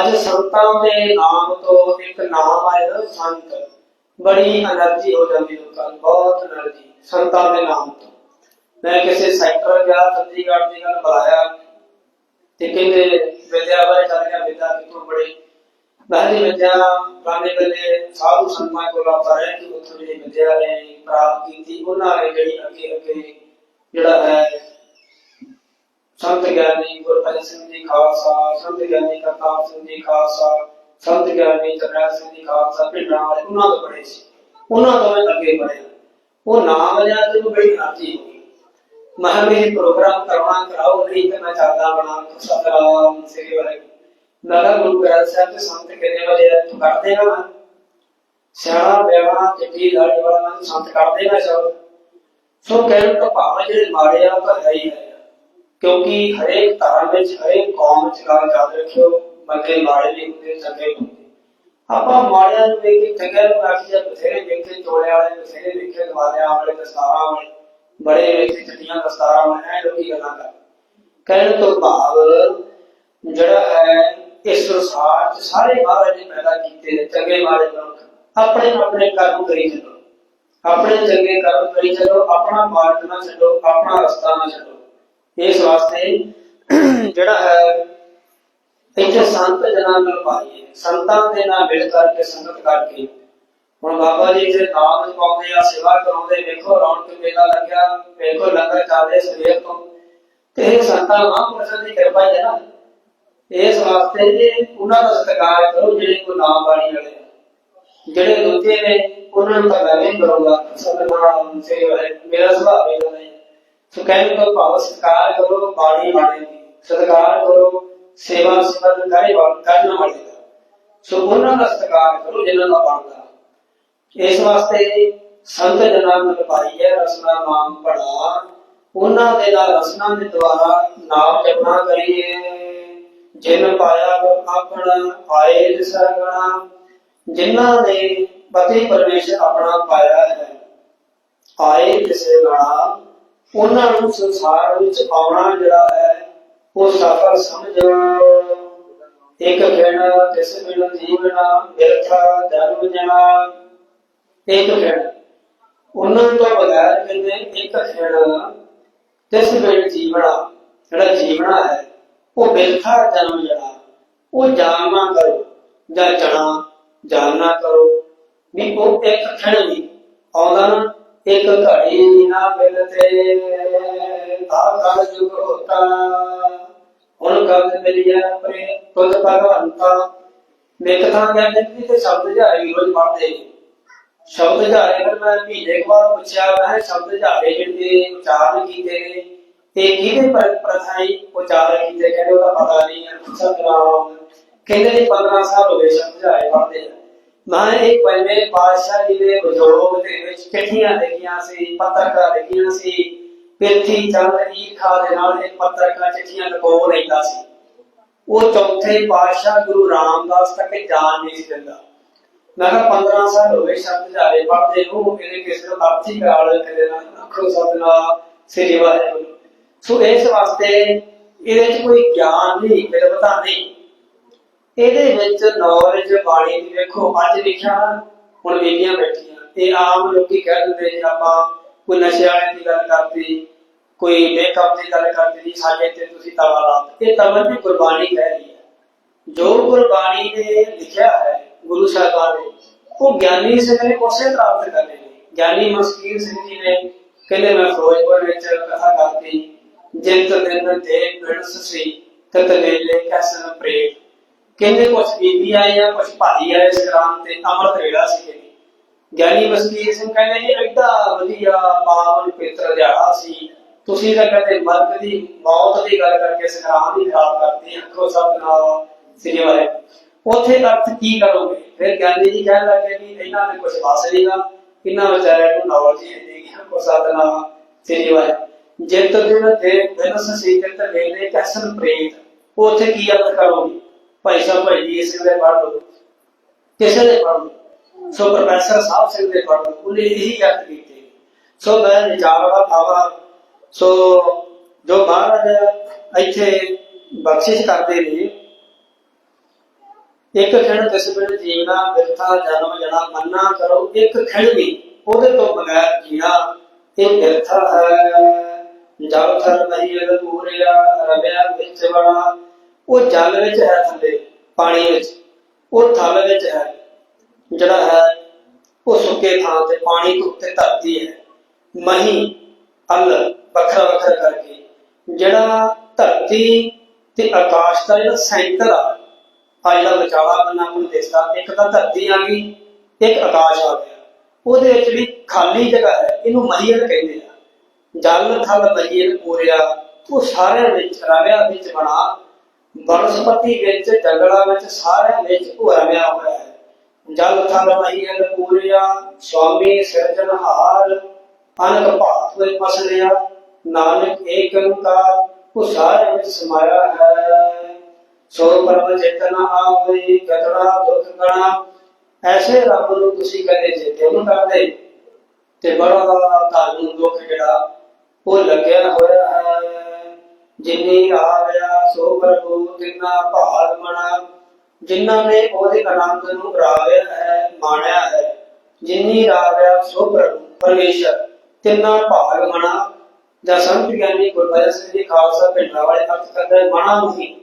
ਅੱਜ ਸੰਤਾਂ ਦੇ ਨਾਮ ਤੋਂ ਇੱਕ ਨਾਮ ਆਇਆ, ਸੰਤ। ਬੜੀ એનર્ਜੀ ਹੋ ਜਾਂਦੀ ਲੋਕਾਂ ਨੂੰ ਬਹੁਤ એનર્ਜੀ ਸੰਤਾਂ ਦੇ ਨਾਮ ਤੋਂ। ਮੈਂ ਕਿਸੇ ਸੈਕਟਰ ਗਿਆ, ਚੰਡੀਗੜ੍ਹ ਦੀ ਗੱਲ ਬੁਲਾਇਆ। ਤੇ ਕਹਿੰਦੇ ਵਿਦਿਆ ਬਾਰੇ ਚੱਲ ਗਿਆ ਵਿਦਿਆ ਕਿਤੋਂ ਬੜੀ ਮੈਂ ਜੀ ਵਿਦਿਆ ਵੇਲੇ ਸਾਧੂ ਸੰਤਾਂ ਕੋਲ ਆਉਂਦਾ ਕਿ ਉੱਥੋਂ ਜਿਹੜੀ ਵਿਦਿਆ ਨੇ, ਪ੍ਰਾਪਤ ਕੀਤੀ। ਉਹਨਾਂ ਨੇ ਜਿਹੜੀ ਅੱਗੇ ਅੱਗੇ ਜਿਹੜਾ ਹੈ, ਸੰਤ ਗਿਆਨੀ ਗੁਰਪ੍ਰੀਤ ਸਿੰਘ ਜੀ ਖਾਲਸਾ, ਸੰਤ ਗਿਆਨੀ ਕਰਤਾਰ ਸਿੰਘ ਜੀ ਖਾਲਸਾ, ਸੰਤ ਗਿਆਨੀ ਚਰਨੈਲ ਸਿੰਘ ਜੀ ਖਾਲਸਾ ਪਿੰਡਾਂ ਵਾਲੇ ਉਹਨਾਂ ਤੋਂ ਪੜ੍ਹੇ ਸੀ। ਉਹਨਾਂ ਤੋਂ ਮੈਂ ਅੱਗੇ ਪੜ੍ਹਿਆ। ਉਹ ਨਾਮ ਲਿਆ ਤੇ ਉਹ ਬੜੀ ਨਾਤੀ ਹੋ ਗਈ। ਮੈਂ ਪ੍ਰੋਗਰਾਮ ਕਰਵਾਉਣਾ ਕਰਾਓ, ਨਹੀਂ ਤੇ ਮੈਂ ਚਾਹਦਾ ਬਣਾ ਸਤਰਾਮ ਸ੍ਰੀ ਵਾਹਿਗੁਰੂ ਮੈਂ ਕਿਹਾ ਗੁਰੂ ਗ੍ਰੰਥ ਸਾਹਿਬ ਦੇ ਸੰਤ ਕਿੰਨੇ ਵਜੇ ਤੂੰ ਕਰ ਦੇਗਾ ਸਿਆਣਾ ਬਿਆਣਾ ਚਿੱਟੀ ਦਾੜੀ ਵਾਲਾ ਮੈਂ ਸੰਤ ਕਰ ਦੇਗਾ ਸਭ। ਸੋ ਕਹਿਣ ਤੋਂ ਭਾਵ ਜਿਹੜੇ ਮਾੜੇ ਆ ਤਾਂ ਹੈ ਹੀ ਹੈ। ਕਿਉਂਕਿ ਹਰੇਕ ਧਰਮ ਵਿੱਚ, ਹਰੇਕ ਕੌਮ ਵਿੱਚ ਗੱਲ ਯਾਦ ਰੱਖਿਓ, ਬੰਦੇ ਮਾੜੇ ਵੀ ਹੁੰਦੇ, ਚੰਗੇ ਹੁੰਦੇ। ਆਪਾਂ ਮਾੜਿਆਂ ਨੂੰ ਵੇਖ ਕੇ ਚੰਗਿਆਂ ਨੂੰ ਆਖੀਏ ਬਥੇਰੇ ਵੇਖੇ ਚੋਲੇ ਵਾਲੇ, ਬਥੇਰੇ ਵੇਖੇ ਦਵਾਲਿਆਂ ਵਾਲੇ, ਦਸਤਾਰਾਂ ਵਾਲੇ, ਬੜੇ ਵੇਖੇ ਚਟੀਆਂ ਦਸਤਾਰਾਂ ਵਾਲੇ, ਐ ਲੋਕੀ ਗੱਲਾਂ ਕਰ ਕਹਿਣ ਤੋਂ ਭਾਵ ਸੰਸਾਰ ਸਾਰੇ ਮਹਾਰਾਜ ਨੇ ਪੈਦਾ ਕੀਤੇ ਨੇ, ਚੰਗੇ ਮਾੜੇ ਮਨੁੱਖ ਆਪਣੇ ਆਪਣੇ ਕਰਮ ਕਰੀ ਚੱਲੋ। ਆਪਣੇ ਚੰਗੇ ਕਰਮ ਕਰੀ ਚੱਲੋ, ਆਪਣਾ ਮਾਰਗ ਨਾ ਛੱਡੋ, ਆਪਣਾ ਰਸਤਾ ਨਾ ਛੱਡੋ। ਇਸ ਵਾਸਤੇ ਜਿਹੜਾ ਹੈ, ਇੱਥੇ ਸੰਤ ਜਨਾਂ ਨਾਲ ਪਾਈਏ ਸੰਤਾਂ ਦੇ ਨਾਲ ਮਿਲ ਕਰਕੇ, ਸੰਗਤ ਕਰਕੇ। ਹੁਣ ਬਾਬਾ ਜੀ ਜੇ ਨਾਮ ਪਾਉਂਦੇ ਆ, ਸੇਵਾ ਕਰਾਉਂਦੇ, ਵੇਖੋ ਰੌਣਕ ਮੇਲਾ ਲੱਗਿਆ, ਵੇਖੋ ਲੰਗਰ ਚੱਲਦੇ ਸਵੇਰ ਤੋਂ। ਤੇ ਸੰਤਾਂ ਮਹਾਂਪੁਰਸ਼ਾਂ ਦੀ ਕਿਰਪਾ ਹੈ ਨਾ। ਇਸ ਵਾਸਤੇ ਇਹ ਉਹਨਾਂ ਦਾ ਸਤਿਕਾਰ ਕਰੋ ਜਿਹੜੇ ਕੋ ਨਾਮ ਬਾਣੀ ਵਾਲੇ ਜਿਹੜੇ ਦੂਜੇ ਨੇ, ਉਹਨਾਂ ਨੂੰ ਤਾਂ ਨਹੀਂ ਕਰੂੰਗਾ। ਸਤਿਨਾਮ ਸੇ ਮੇਰਾ ਸੁਭਾਅ ਹੀ ਨਹੀਂ। ਸੋ ਕਹਿੰਦੇ ਕੋ ਭਾਵ ਸਤਿਕਾਰ ਕਰੋ ਬਾਣੀ ਵਾਲੇ ਦੀ, ਸਤਿਕਾਰ ਕਰੋ, ਸੇਵਾ ਸਿਮਰਨ ਕਰੇ ਵਾਲ, ਕਰਨ ਵਾਲੇ ਦਾ। ਸੋ ਉਹਨਾਂ ਦਾ ਸਤਿਕਾਰ ਕਰੋ ਜਿਨ੍ਹਾਂ ਦਾ ਬਣਦਾ। ਇਸ ਵਾਸਤੇ ਸੰਤ ਜਨਾਂ ਨੂੰ ਪਾਈ ਹੈ, ਰਸਨਾ ਨਾਮ ਪੜਾ ਉਹਨਾਂ ਦੇ ਨਾਲ ਰਸਨਾ ਦੇ ਦੁਆਰਾ ਨਾਮ ਜਪਣਾ ਕਰੀਏ। ਜਿਨ ਪਾਇਆ ਆਪਣਾ ਆਏ ਸਰਗਣਾ ਜਿਨ੍ਹਾਂ ਨੇ ਪਤੀ ਪਰਮੇਸ਼ਰ ਆਪਣਾ ਪਾਇਆ ਹੈ, ਆਏ ਕਿਸੇ ਨਾਲ ਉਹਨਾਂ ਨੂੰ ਸੰਸਾਰ ਵਿੱਚ ਆਉਣਾ ਜਿਹੜਾ ਹੈ, ਉਹ ਸਫਲ ਸਮਝੋ ਇੱਕ ਖੇੜਾ ਤਿਸ ਬਿਨ ਜੀਵਨਾ ਬਿਰਥਾ ਜਨਮ ਜਨਾ ਇੱਕ ਖੇੜਾ ਉਹਨਾਂ ਤੋਂ ਬਗੈਰ ਕਹਿੰਦੇ ਇੱਕ ਖੇੜਾ ਤਿਸ ਬਿਨ ਜੀਵਨਾ ਜਿਹੜਾ ਜੀਵਨਾ ਹੈ। ਉਹ ਬਿਰਥਾ ਜਨਮ ਜਨਾ ਉਹ ਜਾਣਨਾ ਕਰੋ, ਜਾਂ ਜਣਾ ਜਾਣਨਾ ਕਰੋ। ਵੀ ਉਹ ਇੱਕ ਖੇੜ ਵੀ ਆਉਂਦਾ ਨਾ ਇੱਕ ਘੜੀ ਨਾ ਮਿਲਤੇ ਆ ਕਲ ਜੁਗ ਹੋਤਾ, ਹੁਣ ਕਦ ਮਿਲਿਆ ਪਰੇ ਤੁਧ ਭਗਵੰਤਾ। ਮੇਕ ਕਹਿੰਦੇ ਕਿ ਤੇ ਸ਼ਬਦ ਜਾਰੀ ਰੋਜ਼ ਪੜਦੇ ਸ਼ਬਦ ਜਾਰੇ ਫਿਰ ਮੈਂ ਮਹੀਨੇ ਕੁ ਵਾਰ ਪੁੱਛਿਆ, ਮੈਂ ਸ਼ਬਦ ਜਾਰੇ ਜਿਹੜੇ ਉਚਾਰਨ ਕੀਤੇ। ਨੇ ਤੇ ਕਿਹਦੇ ਪਰ ਪ੍ਰਥਾਈ ਉਚਾਰਨ ਕੀਤੇ ਕਹਿੰਦੇ ਉਹਦਾ ਪਤਾ ਨਹੀਂ ਹੈ ਸਤਨਾਮ ਕਹਿੰਦੇ ਨੇ 15 ਸਾਲ ਹੋ ਗਏ ਸ਼ਬਦ ਪੜਦੇ ਮੈਂ ਇਹ ਪਹਿਲੇ ਪਾਤਸ਼ਾਹ ਜੀ ਦੇ ਬਜ਼ੁਰਗ ਦੇ ਵਿੱਚ ਚਿੱਠੀਆਂ ਲਿਖੀਆਂ ਸੀ, ਪੱਤਰਕਾਰ ਲਿਖੀਆਂ ਸੀ। ਪਿਰਥੀ ਚੰਦ ਈਰਖਾ ਦੇ ਨਾਲ ਇਹ ਪੱਤਰਕਾਰ ਚਿੱਠੀਆਂ ਲਗੋ ਲੈਂਦਾ ਸੀ। ਉਹ ਚੌਥੇ ਪਾਤਸ਼ਾਹ ਗੁਰੂ ਰਾਮਦਾਸ ਤੱਕ ਜਾਣ ਨਹੀਂ ਸੀ ਦਿੰਦਾ। ਮੈਂ ਕਿਹਾ 15 ਸਾਲ ਹੋ ਗਏ ਸ਼ਬਦ ਜਾਰੇ ਪੜਦੇ ਨੂੰ ਕਿਤੇ ਕਿਸੇ ਨੂੰ ਅਰਥੀ ਕਰਾ ਲਓ ਕਿਤੇ ਨਾ ਅੱਖੋਂ ਸਤਨਾ ਸ੍ਰੀ ਵਾਹਿਗੁਰੂ ਸੋ ਇਸ ਵਾਸਤੇ ਇਹਦੇ ਵਿੱਚ ਕੋਈ ਗਿਆਨ ਨਹੀਂ ਬਿਲਵਤਾ ਨਹੀਂ। ਇਹਦੇ ਵਿੱਚ ਨੌਲੇਜ ਬਾਣੀ ਦੀ ਵੇਖੋ, ਅੱਜ ਲਿਖਿਆ ਹੁਣ ਵੇਲੀਆਂ ਬੈਠੀਆਂ। ਤੇ ਆਮ ਲੋਕੀ ਕਹਿ ਦਿੰਦੇ ਜੀ ਆਪਾਂ ਕੋਈ ਨਸ਼ੇ ਵਾਲੇ ਦੀ ਗੱਲ ਕਰਦੇ, ਕੋਈ ਮੇਕਅਪ ਦੀ ਗੱਲ ਕਰਦੇ ਜੀ, ਸਾਡੇ ਤੇ ਤੁਸੀਂ ਤਵਾ ਲਾ ਇਹ ਤਵਾ ਦੀ ਗੁਰਬਾਣੀ ਕਹਿ ਰਹੀ ਹੈ। ਜੋ ਗੁਰਬਾਣੀ ਨੇ ਲਿਖਿਆ ਹੈ, ਗੁਰੂ ਸਾਹਿਬਾਨ ਨੇ, ਉਹ ਗਿਆਨੀ ਸਿੰਘ ਨੇ ਉਸੇ ਪ੍ਰਾਪਤ ਕਰਨੇ ਨੇ। ਗਿਆਨੀ ਮਸਕੀਰ ਸਿੰਘ ਜੀ ਨੇ, ਕਹਿੰਦੇ ਮੈਂ ਫਿਰੋਜ਼ਪੁਰ ਵਿੱਚ ਕਥਾ ਕਰਦੀ ਜਿੰਤ ਦਿਨ ਦੇ ਬਿਰਸ ਸੀ ਤਤ ਵੇਲੇ ਕਸਨ ਪ੍ਰੇਮ? ਕਹਿੰਦੇ ਕੁਛ ਬੀਬੀ ਆਏ ਆ ਕੁਛ ਭਾਈ ਆਏ ਸਕਰਾਮ ਤੇ ਅਮਰਤ ਵੇਲਾ ਸੀ ਕਹਿੰਦੇ ਗਿਆਨੀ ਮਸਕੀਰ ਸਿੰਘ ਕਹਿੰਦੇ ਜੀ ਐਡਾ ਵਧੀਆ ਪਾਵਨ ਪਵਿੱਤਰ ਦਿਹਾੜਾ ਸੀ। ਤੁਸੀਂ ਤਾਂ ਕਹਿੰਦੇ ਮਰਦ ਦੀ ਮੌਤ ਦੀ ਗੱਲ ਕਰਕੇ ਸੰਗਰਾਮ ਦੀ ਖਰਾਬ ਕਰਦੇ ਅੱਖੋਂ ਸਭ ਨਾਲ ਸ੍ਰੀ ਵਾਲੇ ਉੱਥੇ ਅਰਥ ਕੀ ਕਰੋਗੇ? ਫਿਰ ਗਿਆਨੀ ਜੀ ਕਹਿਣ ਲੱਗੇ ਵੀ ਇਹਨਾਂ ਨੇ ਕੁਝ ਵਾਸ ਨਹੀਂਗਾ ਇਹਨਾਂ ਵਿਚਾਰਿਆਂ ਨੂੰ ਨੌਲੇਜ ਹੀ ਨਹੀਂ ਹੈ ਕੋ ਸਾਧਨਾ ਸ੍ਰੀ ਵਾਲੇ ਜਿਤ ਦਿਨ ਤੇ ਬਿਨਸ ਸੀ ਜਿਤ ਵੇਲੇ ਕਸਨ ਪ੍ਰੇਤ ਉੱਥੇ ਕੀ ਅਰਥ ਕਰੋਗੇ? ਭਾਈ ਸਾਹਿਬ, ਭਾਈ ਜੀ ਸਿੰਘ ਦੇ ਪੜ੍ਹ ਲਓ। ਕਿਸੇ ਦੇ ਪੜ੍ਹ ਲਓ। ਸੋ ਪ੍ਰੋਫੈਸਰ ਸਾਹਿਬ ਸਿੰਘ ਦੇ ਪੜ੍ਹ ਲਓ। ਉਹਨੇ ਇਹੀ ਅਰਥ ਕੀਤੇ। ਸੋ ਮੈਂ ਵਿਚਾਰਵਾ ਭਾਵਾ ਸੋ ਜੋ ਮਹਾਰਾਜ ਇੱਥੇ ਬਖਸ਼ਿਸ਼ ਕਰਦੇ ਨੇ, ਇੱਕ ਖਿਣ ਤਿਸ ਬਿਨ ਜੀਵਨਾ, ਬਿਰਥਾ ਜਨਮ ਜਣਾ ਮੰਨਾ ਕਰੋ। ਇੱਕ ਖਿਣ ਵੀ ਉਹਦੇ ਤੋਂ ਬਗੈਰ ਜੀਣਾ, ਇਹ ਬਿਰਥਾ ਹੈ। ਜਲ ਥਲ ਨਹੀਂ ਅਗ ਪੂਰਿਆ ਰਵਿਆ ਵਿੱਚ ਬਣਾ ਉਹ ਜਲ ਵਿੱਚ ਹੈ ਥੱਲੇ, ਪਾਣੀ ਵਿੱਚ। ਉਹ ਥਲ ਵਿੱਚ ਹੈ, ਜਿਹੜਾ ਹੈ, ਉਹ ਸੁੱਕੇ ਥਾਂ ਤੇ ਪਾਣੀ ਤੋਂ ਉੱਤੇ ਧਰਤੀ ਹੈ। ਮਹੀ ਅਲ ਵੱਖਰਾ ਵੱਖਰਾ ਕਰਕੇ, ਜਿਹੜਾ ਧਰਤੀ ਤੇ ਆਕਾਸ਼ ਦਾ ਜਿਹੜਾ ਸੈਂਟਰ ਆ ਆ ਜਿਹੜਾ ਵਿਚਾਲਾ ਬੰਨਾ ਨੂੰ ਦਿਸਦਾ ਇੱਕ ਤਾਂ ਧਰਤੀ ਆ ਗਈ, ਇੱਕ ਆਕਾਸ਼ ਆ ਗਿਆ। ਉਹਦੇ ਵਿੱਚ ਵੀ ਖਾਲੀ ਜਗ੍ਹਾ ਹੈ, ਇਹਨੂੰ ਮਹੀਰ ਕਹਿੰਦੇ ਆ। ਜਲ ਥਲ ਮਹੀਰ ਪੂਰਿਆ ਉਹ ਸਾਰਿਆਂ ਵਿੱਚ ਰਵਿਆ ਵਿੱਚ ਬਣਾ। ਬਨਸਪਤੀ ਵਿੱਚ, ਜੰਗਲਾਂ ਵਿੱਚ ਸਾਰਿਆਂ ਵਿੱਚ ਉਹ ਰਵਿਆ ਹੋਇਆ ਹੈ। ਜਲ ਥਲ ਮਹੀਰ ਪੂਰਿਆ, ਸੁਆਮੀ ਸਿਰਜਣਹਾਰ ਅਨਕ ਭਾਤ ਹੋਏ ਪਸਰਿਆ ਨਾਨਕ ਏਕ ਓੰਕਾਰ ਉਹ ਸਾਰਿਆਂ ਵਿੱਚ ਸਮਾਇਆ ਹੈ। ਸੋ ਪਰਮ ਚੇਤਨ ਆਵੇ ਕਤੜਾ ਦੁੱਖ ਗਣਾ ਐਸੇ ਰੱਬ ਨੂੰ ਤੁਸੀਂ ਕਦੇ ਚੇਤੇ ਨਹੀਂ ਕਰਦੇ। ਤੇ ਬੜਾ ਤੁਹਾਨੂੰ ਦੁੱਖ ਜਿਹੜਾ ਉਹ ਲੱਗਿਆ ਹੋਇਆ ਹੈ। ਜਿਨੀ ਆਵਿਆ, ਸੋ ਪ੍ਰਭੂ, ਤਿਨਾ ਭਾਗ ਮਣਾ। ਜਿਨ੍ਹਾਂ ਨੇ ਉਹਦੇ ਆਨੰਦ ਨੂੰ ਰਾਵਿਆ ਹੈ, ਮਾਣਿਆ ਹੈ। ਜਿਨੀ ਰਾਵਿਆ, ਸੋ ਪ੍ਰਭੂ, ਪਰਮੇਸ਼ਰ, ਤਿੰਨਾ ਭਾਗ ਮਣਾ। ਜਾਂ ਸੰਤ ਗਿਆਨੀ ਗੁਰਦਾਸ ਸਿੰਘ ਜੀ ਖਾਲਸਾ ਪਿੰਡਾਂ ਵਾਲੇ ਅਰਥ ਕਰਦਾ ਹੈ ਮਣਾ ਮੁਹੀ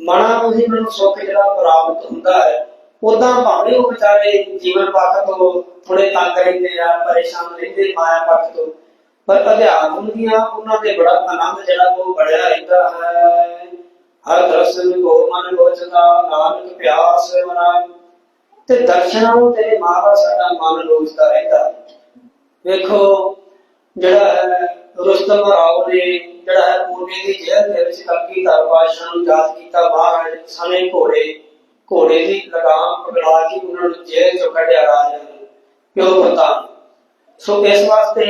ਮਣਾ ਮੁਹੀ ਮੈਨੂੰ ਸੁੱਖ ਜਿਹੜਾ ਪ੍ਰਾਪਤ ਹੁੰਦਾ ਹੈ। ਉਦਾਂ ਭਾਵੇਂ ਉਹ ਵਿਚਾਰੇ ਜੀਵਨ ਪੱਖ ਤੋਂ ਥੋੜੇ ਤੰਗ ਰਹਿੰਦੇ ਆ, ਪਰੇਸ਼ਾਨ ਰਹਿੰਦੇ ਮਾਇਆ ਪੱਖ ਤੋਂ। ਪਰ ਅਧਿਆਤਮ ਦੀਆਂ ਉਹਨਾਂ ਦੇ ਬੜਾ ਆਨੰਦ ਜਿਹੜਾ ਉਹ ਬੜਿਆ ਰਹਿੰਦਾ ਹੈ। ਹਰ ਦਰਸ਼ਨ ਕੋ ਮਨ ਲੋਚਦਾ ਨਾਨਕ ਪਿਆਸ ਮਨਾ ਤੇ ਦਰਸ਼ਨਾਂ ਨੂੰ ਤੇਰੇ ਮਾਵਾ ਸਾਡਾ ਮਨ ਲੋਚਦਾ ਰਹਿੰਦਾ। ਵੇਖੋ, ਜਿਹੜਾ ਹੈ ਰੁਸਤਮ ਰਾਓ ਨੇ, ਜਿਹੜਾ ਹੈ ਪੂਨੇ ਦੀ ਜੇਲ੍ਹ ਦੇ ਵਿੱਚ ਕਲਕੀ ਦਰਬਾਸ਼ਾਂ ਨੂੰ ਯਾਦ ਕੀਤਾ, ਮਹਾਰਾਜ ਸਣੇ ਘੋੜੇ ਘੋੜੇ ਦੀ ਲਗਾਮ ਪਕੜਾ ਕੇ ਉਹਨਾਂ ਨੂੰ ਜੇਲ੍ਹ ਚੋਂ ਕੱਢਿਆ ਰਾਜਾ ਨੇ ਕਿਉਂ ਪਤਾ ਸੋ ਇਸ ਵਾਸਤੇ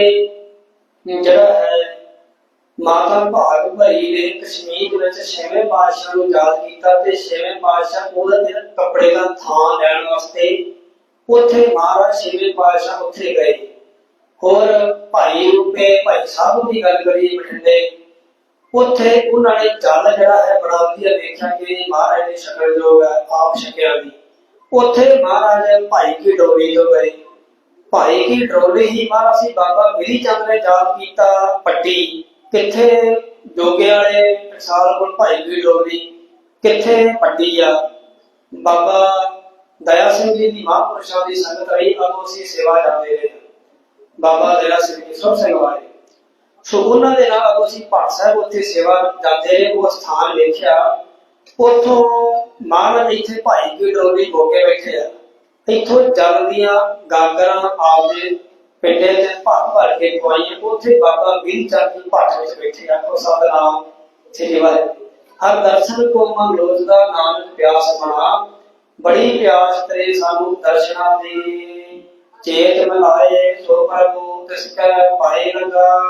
ਜਿਹੜਾ ਹੈ, ਮਾਤਾ ਭਾਗ ਨੇ ਕਸ਼ਮੀਰ ਵਿੱਚ ਛੇਵੇਂ ਪਾਤਸ਼ਾਹ ਨੂੰ ਯਾਦ ਕੀਤਾ ਤੇ ਛੇਵੇਂ ਪਾਤਸ਼ਾਹ ਉਹਦਾ ਜਿਹੜਾ ਕੱਪੜੇ ਦਾ ਥਾਂ ਲੈਣ ਵਾਸਤੇ ਉੱਥੇ ਮਹਾਰਾਜ ਛੇਵੇਂ ਪਾਤਸ਼ਾਹ ਉੱਥੇ ਗਏ। ਹੋਰ ਭਾਈ ਰੂਪੇ, ਭਾਈ ਸਾਹਿਬ ਦੀ ਗੱਲ ਕਰੀਏ ਬਠਿੰਡੇ, ਉੱਥੇ ਉਹਨਾਂ ਨੇ ਜਲ ਜਿਹੜਾ ਹੈ ਬੜਾ ਵਧੀਆ ਦੇਖਿਆ ਕਿ ਮਹਾਰਾਜ ਦੀ ਸ਼ਕਲ ਜੋ ਹੈ, ਆਪ ਛਕਿਆ ਵੀ। ਉੱਥੇ ਮਹਾਰਾਜ ਭਾਈ ਕੀ ਡੋਰੀ ਤੋਂ ਗਏ। ਭਾਈ ਕੀ ਡੋਰੀ ਹੀ ਮਹਾਰਾਜ ਸੀ ਬਾਬਾ ਬਿਰੀ ਚੰਦ ਨੇ ਯਾਦ ਕੀਤਾ ਪੱਟੀ ਕਿੱਥੇ ਜੋਗੇ ਵਾਲੇ ਟਕਸਾਲ ਕੋਲ ਭਾਈ ਕੀ ਡੋਰੀ ਕਿੱਥੇ ਪੱਟੀ ਆ? ਬਾਬਾ ਦਇਆ ਸਿੰਘ ਜੀ ਦੀ ਮਹਾਂਪੁਰਸ਼ਾਂ ਦੀ ਸੰਗਤ ਰਹੀ ਅਗੋਂ ਅਸੀਂ ਸੇਵਾ ਜਾਂਦੇ ਰਹੇ। ਬਾਬਾ ਦਇਆ ਸਿੰਘ ਜੀ ਸਭ ਸਿੰਘ ਵਾਲੇ ਸੋ ਉਹਨਾਂ ਦੇ ਨਾਲ ਅਗੋਂ ਅਸੀਂ ਭਾਟ ਸਾਹਿਬ ਉੱਥੇ ਸੇਵਾ ਜਾਂਦੇ ਰਹੇ, ਉਹ ਸਥਾਨ ਵੇਖਿਆ। ਉੱਥੋਂ ਮਹਾਰਾਜ ਇੱਥੇ ਭਾਈ ਕੀ ਡੋਰੀ ਹੋ ਕੇ ਬੈਠੇ ਆ। ਇੱਥੋਂ ਜਲ ਦੀਆਂ ਗਾਗਰਾਂ ਆਪਦੇ ਪਿੰਡੇ ਤੇ ਭਰ ਭਰ ਕੇ ਖਵਾਈਆਂ। ਉੱਥੇ ਬਾਬਾ ਵੀਰ ਚੰਦ ਜੀ ਭਾਟ ਵਿੱਚ ਬੈਠੇ ਆ। ਉਹ ਸਤਨਾਮ ਸ੍ਰੀ ਵਾਹਿਗੁਰੂ ਹਰ ਦਰਸ਼ਨ ਕੋ ਮਨ ਲੋਚਦਾ, ਨਾਨਕ ਪਿਆਸ ਬਣਾ। ਬੜੀ ਪਿਆਸ ਤੇਰੇ ਸਾਨੂੰ ਦਰਸ਼ਨਾਂ ਦੀ। ਚੇਤ ਮਲਾਏ ਸੋ ਪ੍ਰਭੂ, ਤਿਸ ਕੈ ਪਾਏ ਲਗਾ।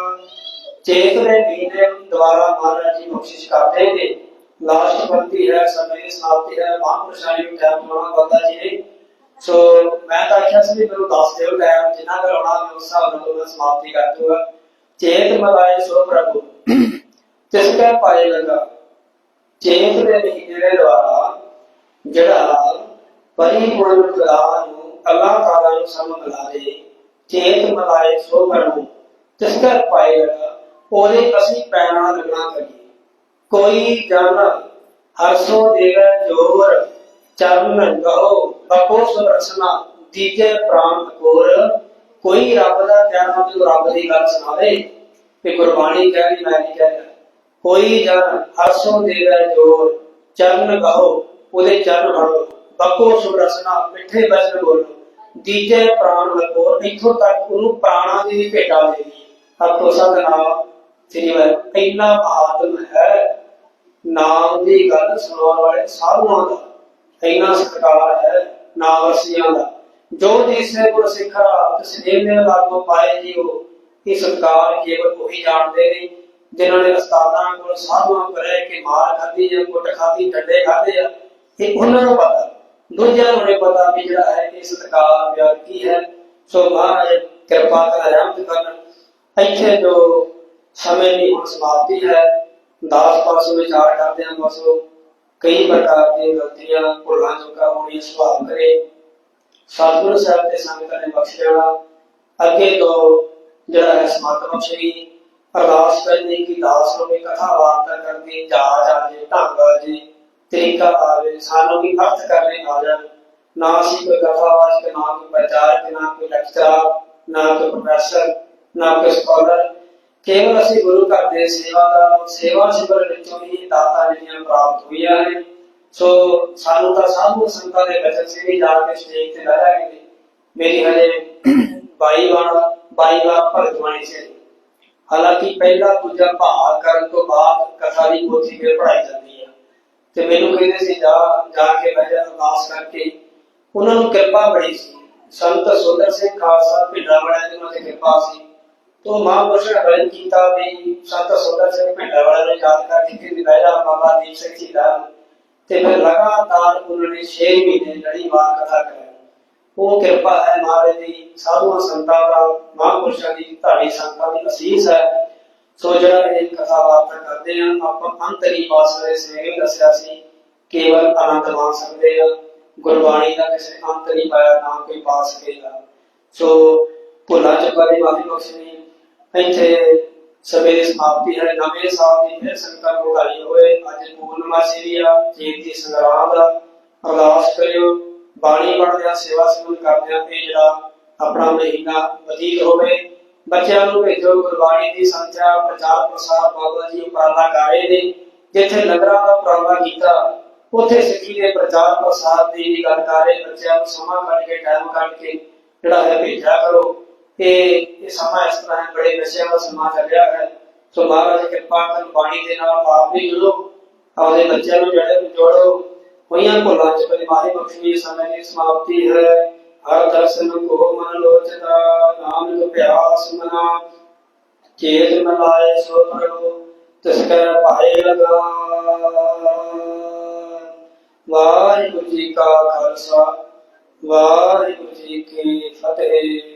ਚੇਤ ਦੇ ਮਹੀਨੇ ਦੁਆਰਾ ਮਹਾਰਾਜ ਜੀ ਬਖਸ਼ਿਸ਼ ਕਰਦੇ ਨੇ। ਲਾਸਟ ਪੰਕਤੀ ਹੈ, ਸਮੇਂ ਸਮਾਪਤੀ ਹੈ, ਮਹਾਂਪੁਰਸ਼ਾਂ ਨੂੰ ਟਾਈਮ ਹੋਣਾ ਬਾਬਾ ਜੀ। ਨੇ ਸੋ ਮੈਂ ਤਾਂ ਆਖਿਆ ਸੀ ਵੀ ਮੈਨੂੰ ਦੱਸ ਦਿਓ ਟਾਈਮ ਜਿੰਨਾ ਕੁ ਉਸ ਹਿਸਾਬ ਨਾਲ ਮੈਂ ਸਮਾਪਤੀ ਕਰ ਦੂੰਗਾ। ਚੇਤ ਮਲਾਏ ਸੋ ਪ੍ਰਭੂ। ਤਿਸ ਕੈ ਪਾਏ ਲਗਾ। ਚੇਤ ਦੇ ਮਹੀਨੇ ਦੁਆਰਾ, ਜਿਹੜਾ ਪਰਿਪੂਰਨ ਖੁਦਾ ਨੂੰ ਅੱਲਾਹ ਤਾਲਾ ਨੂੰ ਸਮਝ ਲਾ ਦੇ ਚੇਤ ਮਲਾਏ ਸੋ ਕਰਮੂ ਤਿਸ ਕੈ ਪਾਏ ਲਗਾ। ਉਹਦੇ ਅਸੀਂ ਪੈਣਾ ਲੱਗਣਾ ਕਰੀਏ। ਕੋਈ ਜਨ ਹਰਸੋ ਦੇਵੈ ਜੋਰ, ਚਰਨ ਗਹੋ ਬਪੋ ਸੁਰਸਨਾ ਦੀਜੇ ਪ੍ਰਾਨ ਕੋਰ ਕੋਈ ਰੱਬ ਦਾ ਕਹਿਣਾ ਜੋ ਰੱਬ ਦੀ ਗੱਲ ਸੁਣਾਵੇ, ਤੇ ਗੁਰਬਾਣੀ ਕਹਿ ਮੈਂ ਨਹੀਂ ਕਹਿ ਕੋਈ ਜਨ ਹਰਸੋ ਦੇਵੈ ਜੋਰ, ਚਰਨ ਗਹੋ ਉਹਦੇ ਚਰਨ ਹੜੋ ਬਪੋ ਸੁਰਸਨਾ ਮਿੱਠੇ ਬਚਨ ਬੋਲੋ। ਦੀਜੇ ਪ੍ਰਾਨ ਲਗੋ ਇੱਥੋਂ ਤੱਕ ਉਹਨੂੰ ਪ੍ਰਾਣਾ ਦੀ ਭੇਟਾ ਦੇਣੀ ਹੱਥੋਂ ਸਤਨਾਮ, ਸ੍ਰੀ ਵਾਹਿਗੁਰੂ, ਇੰਨਾ ਮਹਾਤਮ ਹੈ, ਨਾਮ ਦੀ ਗੱਲ ਸੁਣਾਉਣ ਵਾਲੇ ਸਾਧੂਆਂ ਦਾ ਇੰਨਾ ਸਤਿਕਾਰ ਹੈ। ਨਾਵਰਸੀਆਂ ਦਾ। ਜੋ ਜਿਸੇ ਗੁਰ ਸਿੱਖਾ ਤਸਲੀਮ ਨੇ ਲਾਗੋ ਪਾਏ ਜੀਓ ਇਹ ਸਤਿਕਾਰ ਕੇਵਲ ਉਹੀ ਜਾਣਦੇ ਨੇ, ਜਿਨ੍ਹਾਂ ਨੇ ਉਸਤਾਦਾਂ ਕੋਲ ਸਾਧੂਆਂ ਕੋਲ ਰਹਿ ਮਾਰ ਖਾਧੀ ਜਾਂ ਕੁੱਟ ਖਾਧੀ, ਡੰਡੇ ਖਾਧੇ ਆ, ਇਹ ਉਹਨਾਂ ਨੂੰ ਪਤਾ। ਦੂਜਿਆਂ ਨੂੰ ਨਹੀਂ ਪਤਾ ਵੀ ਜਿਹੜਾ ਹੈ ਇਹ ਸਤਿਕਾਰ ਪਿਆਰ ਕੀ ਹੈ। ਸੋ ਮਹਾਰਾਜ, ਕਿਰਪਾ ਕਰ, ਰਹਿਮਤ ਕਰਨ ਇੱਥੇ ਜੋ ਸਮੇਂ ਦੀ ਹੁਣ ਸਮਾਪਤੀ ਹੈ, ਦਾਸ ਪਾਸੋਂ ਵਿਚਾਰ ਕਰਦੇ ਹਾਂ ਪਾਸੋਂ ਕਈ ਪ੍ਰਕਾਰ ਦੀਆਂ ਗਲਤੀਆਂ, ਭੁੱਲਾਂ ਚੁੱਕਾ ਹੋਣੀ ਸੁਭਾਵ ਕਰੇ। ਸਤਿਗੁਰੂ ਸਾਹਿਬ ਦੇ ਸੰਗਤਾਂ ਨੇ ਬਖਸ਼ ਲੈਣਾ ਅੱਗੇ ਤੋਂ ਜਿਹੜਾ ਹੈ ਸਮਤ ਬਖਸ਼ੀ ਅਰਦਾਸ ਕਰਨੀ ਕਿ ਦਾਸ ਨੂੰ ਵੀ ਕਥਾ ਵਾਰਤਾ ਕਰਨੀ, ਜਾਚ ਆ ਢੰਗ ਆ ਤਰੀਕਾ ਆਵੇ, ਸਾਨੂੰ ਵੀ ਅਰਥ ਕਰਨੇ ਆ। ਜਾਣ ਨਾ ਅਸੀਂ ਕੋਈ ਕਥਾ ਵਾਚਕ, ਨਾ ਕੋਈ ਪ੍ਰਚਾਰਕ ਨਾ ਕੋਈ ਲੈਕਚਰਰ ਨਾ ਕੋਈ ਪ੍ਰੋਫੈਸਰ ਨਾ ਕੋਈ ਸਕਾਲਰ ਕੇਵਲ ਅਸੀਂ ਗੁਰੂ ਘਰ ਦੇ ਸੇਵਾਦਾਰ ਸੇਵਾ ਸਿਮਰਨ ਵਿੱਚੋਂ ਹੀ ਦਾਤਾ ਜਿਹੜੀਆਂ ਪ੍ਰਾਪਤ ਹੋਈਆਂ ਨੇ। ਸੋ ਸਾਨੂੰ ਤਾਂ ਸਾਧੂ ਸੰਤਾਂ ਦੇ ਬਚਨ ਸੇ ਵੀ ਜਾ ਕੇ ਸਟੇਜ ਤੇ ਲਾਇਆ ਗਏ ਮੇਰੀ ਹਜੇ 22 ਵਾਰ 22 ਵਾਰ ਭਗਤ ਬਾਣੀ ਹਾਲਾਂਕਿ ਪਹਿਲਾ ਦੂਜਾ ਭਾਗ ਕਰਨ ਤੋਂ ਬਾਅਦ ਕਥਾ ਦੀ ਪੋਥੀ ਫਿਰ ਪੜਾਈ ਜਾਂਦੀ ਹੈ ਤੇ ਮੈਨੂੰ ਕਹਿੰਦੇ ਸੀ, ਜਾ ਜਾ ਕੇ ਬਹਿ ਜਾ ਅਰਦਾਸ ਕਰਕੇ। ਉਹਨਾਂ ਨੂੰ ਕਿਰਪਾ ਬੜੀ ਸੀ। ਸੰਤ ਸੁੰਦਰ ਸਿੰਘ ਖਾਲਸਾ ਭਿੰਡਰਾ ਵਾਲਿਆਂ ਦੀ ਕਿਰਪਾ ਸੀ। ਤੋ ਮਹਾਂਪੁਰਸ਼ ਨੇ ਕੀਤਾ ਵੀ ਸੰਤ ਸੁੰਦਰ ਸਿੰਘ ਭਿੰਡਰਾ ਵਾਲਿਆਂ ਨੂੰ ਯਾਦ ਕਰਕੇ ਕਿ ਬਹਿ ਬਾਬਾ ਦੀਪ ਸਿੰਘ ਜੀ ਦਾ ਤੇ ਫਿਰ ਲਗਾਤਾਰ ਉਹਨਾਂ ਨੇ 6 ਮਹੀਨੇ ਲੜੀ ਕਥਾ ਕਰਾਈ। ਉਹ ਕਿਰਪਾ ਹੈ ਮਹਾਰਾਜ ਦੀ, ਸਾਧੂਆਂ ਸੰਤਾਂ ਦਾ, ਮਹਾਂਪੁਰਸ਼ਾਂ ਦੀ, ਧਾੜੀ ਸੰਤਾਂ ਦੀ ਅਸੀਸ ਹੈ। ਸੋ ਜਿਹੜਾ ਇਹ ਕਥਾ ਵਾਰਤਾ ਕਰਦੇ ਆ ਆਪਾਂ ਅੰਤਰੀ ਵਾਸਲੇ ਸਵੇਰੇ ਦੱਸਿਆ ਸੀ, ਕੇਵਲ ਆਨੰਦ ਮਾਣ ਸਕਦੇ ਆ ਗੁਰਬਾਣੀ ਦਾ ਕਿਸੇ ਅੰਤ ਨਹੀਂ ਪਾਇਆ, ਨਾ ਕੋਈ ਪਾ ਸਕੇਗਾ ਸੋ ਭੁੱਲਾ ਚੁੱਕਾ ਦੀ ਮਾਫੀ ਬਖਸ਼ਣੀ ਇੱਥੇ ਸਵੇਰੇ ਸਮਾਪਤੀ ਹੈ, ਨਵੇਂ ਸਾਲ ਦੀ ਫਿਰ ਸੰਗਤਾਂ ਨੂੰ ਵਧਾਈ ਹੋਏ ਅੱਜ ਪੂਰਨਮਾਸੀ ਦੀ ਆ, ਜੀਤ ਦੀ ਸੰਗਰਾਮ ਦਾ ਅਰਦਾਸ ਕਰਿਓ। ਬਾਣੀ ਪੜ੍ਹਦਿਆਂ ਸੇਵਾ ਸਿਮਰਨ ਕਰਦਿਆਂ ਤੇ ਜਿਹੜਾ ਆਪਣਾ ਮਹੀਨਾ ਬਤੀਤ ਹੋਵੇ। ਬੱਚਿਆਂ ਨੂੰ ਭੇਜੋ ਗੁਰਬਾਣੀ ਦੀ ਸੰਚਾਰ ਪ੍ਰਚਾਰ ਪ੍ਰਸਾਰ, ਬਾਬਾ ਜੀ ਉਪਰਾਲਾ ਕਰ ਨੇ। ਜਿੱਥੇ ਨਗਰਾਂ ਦਾ ਉਪਰਾਲਾ ਕੀਤਾ, ਉੱਥੇ ਸਿੱਖੀ ਦੇ ਪ੍ਰਚਾਰ ਪ੍ਰਸਾਰ ਦੀ ਗੱਲ ਕਰ ਰਹੇ। ਬੱਚਿਆਂ ਨੂੰ ਸਮਾਂ ਕੱਢ ਕੇ ਟਾਈਮ ਕੱਢ ਕੇ ਜਿਹੜਾ ਹੈ ਭੇਜਿਆ ਕਰੋ। ਇਹ ਇਹ ਸਮਾਂ ਇਸ ਤਰ੍ਹਾਂ ਹੈ, ਬੜੇ ਨਸ਼ਿਆਂ ਦਾ ਸਮਾਂ ਚੱਲਿਆ ਹੈ ਸੋ ਮਹਾਰਾਜ ਕਿਰਪਾ ਕਰਨ ਬਾਣੀ ਦੇ ਨਾਲ ਆਪ ਵੀ ਜੁੜੋ ਆਪਦੇ ਬੱਚਿਆਂ ਨੂੰ ਜਿਹੜੇ ਜੋੜੋ ਹੋਈਆਂ ਭੁੱਲਾਂ ਚ ਪਰਿਵਾਰੇ ਬਖਸ਼ੀ ਸਮੇਂ ਦੀ ਸਮਾਪਤੀ ਹੈ ਹਰ ਦਰਸ਼ਨ ਕੋ ਮਨ ਲੋਚਦਾ ਨਾਮ ਜੋ ਪਿਆਸ ਮਨਾ ਚੇਤ ਮਲਾਏ ਸੋ ਪ੍ਰਭੂ ਤਿਸ ਕੈ ਭਾਏ ਲਗਾ ਵਾਹਿਗੁਰੂ ਜੀ ਕਾ ਖਾਲਸਾ ਵਾਹਿਗੁਰੂ ਜੀ ਕੀ ਫਤਿਹ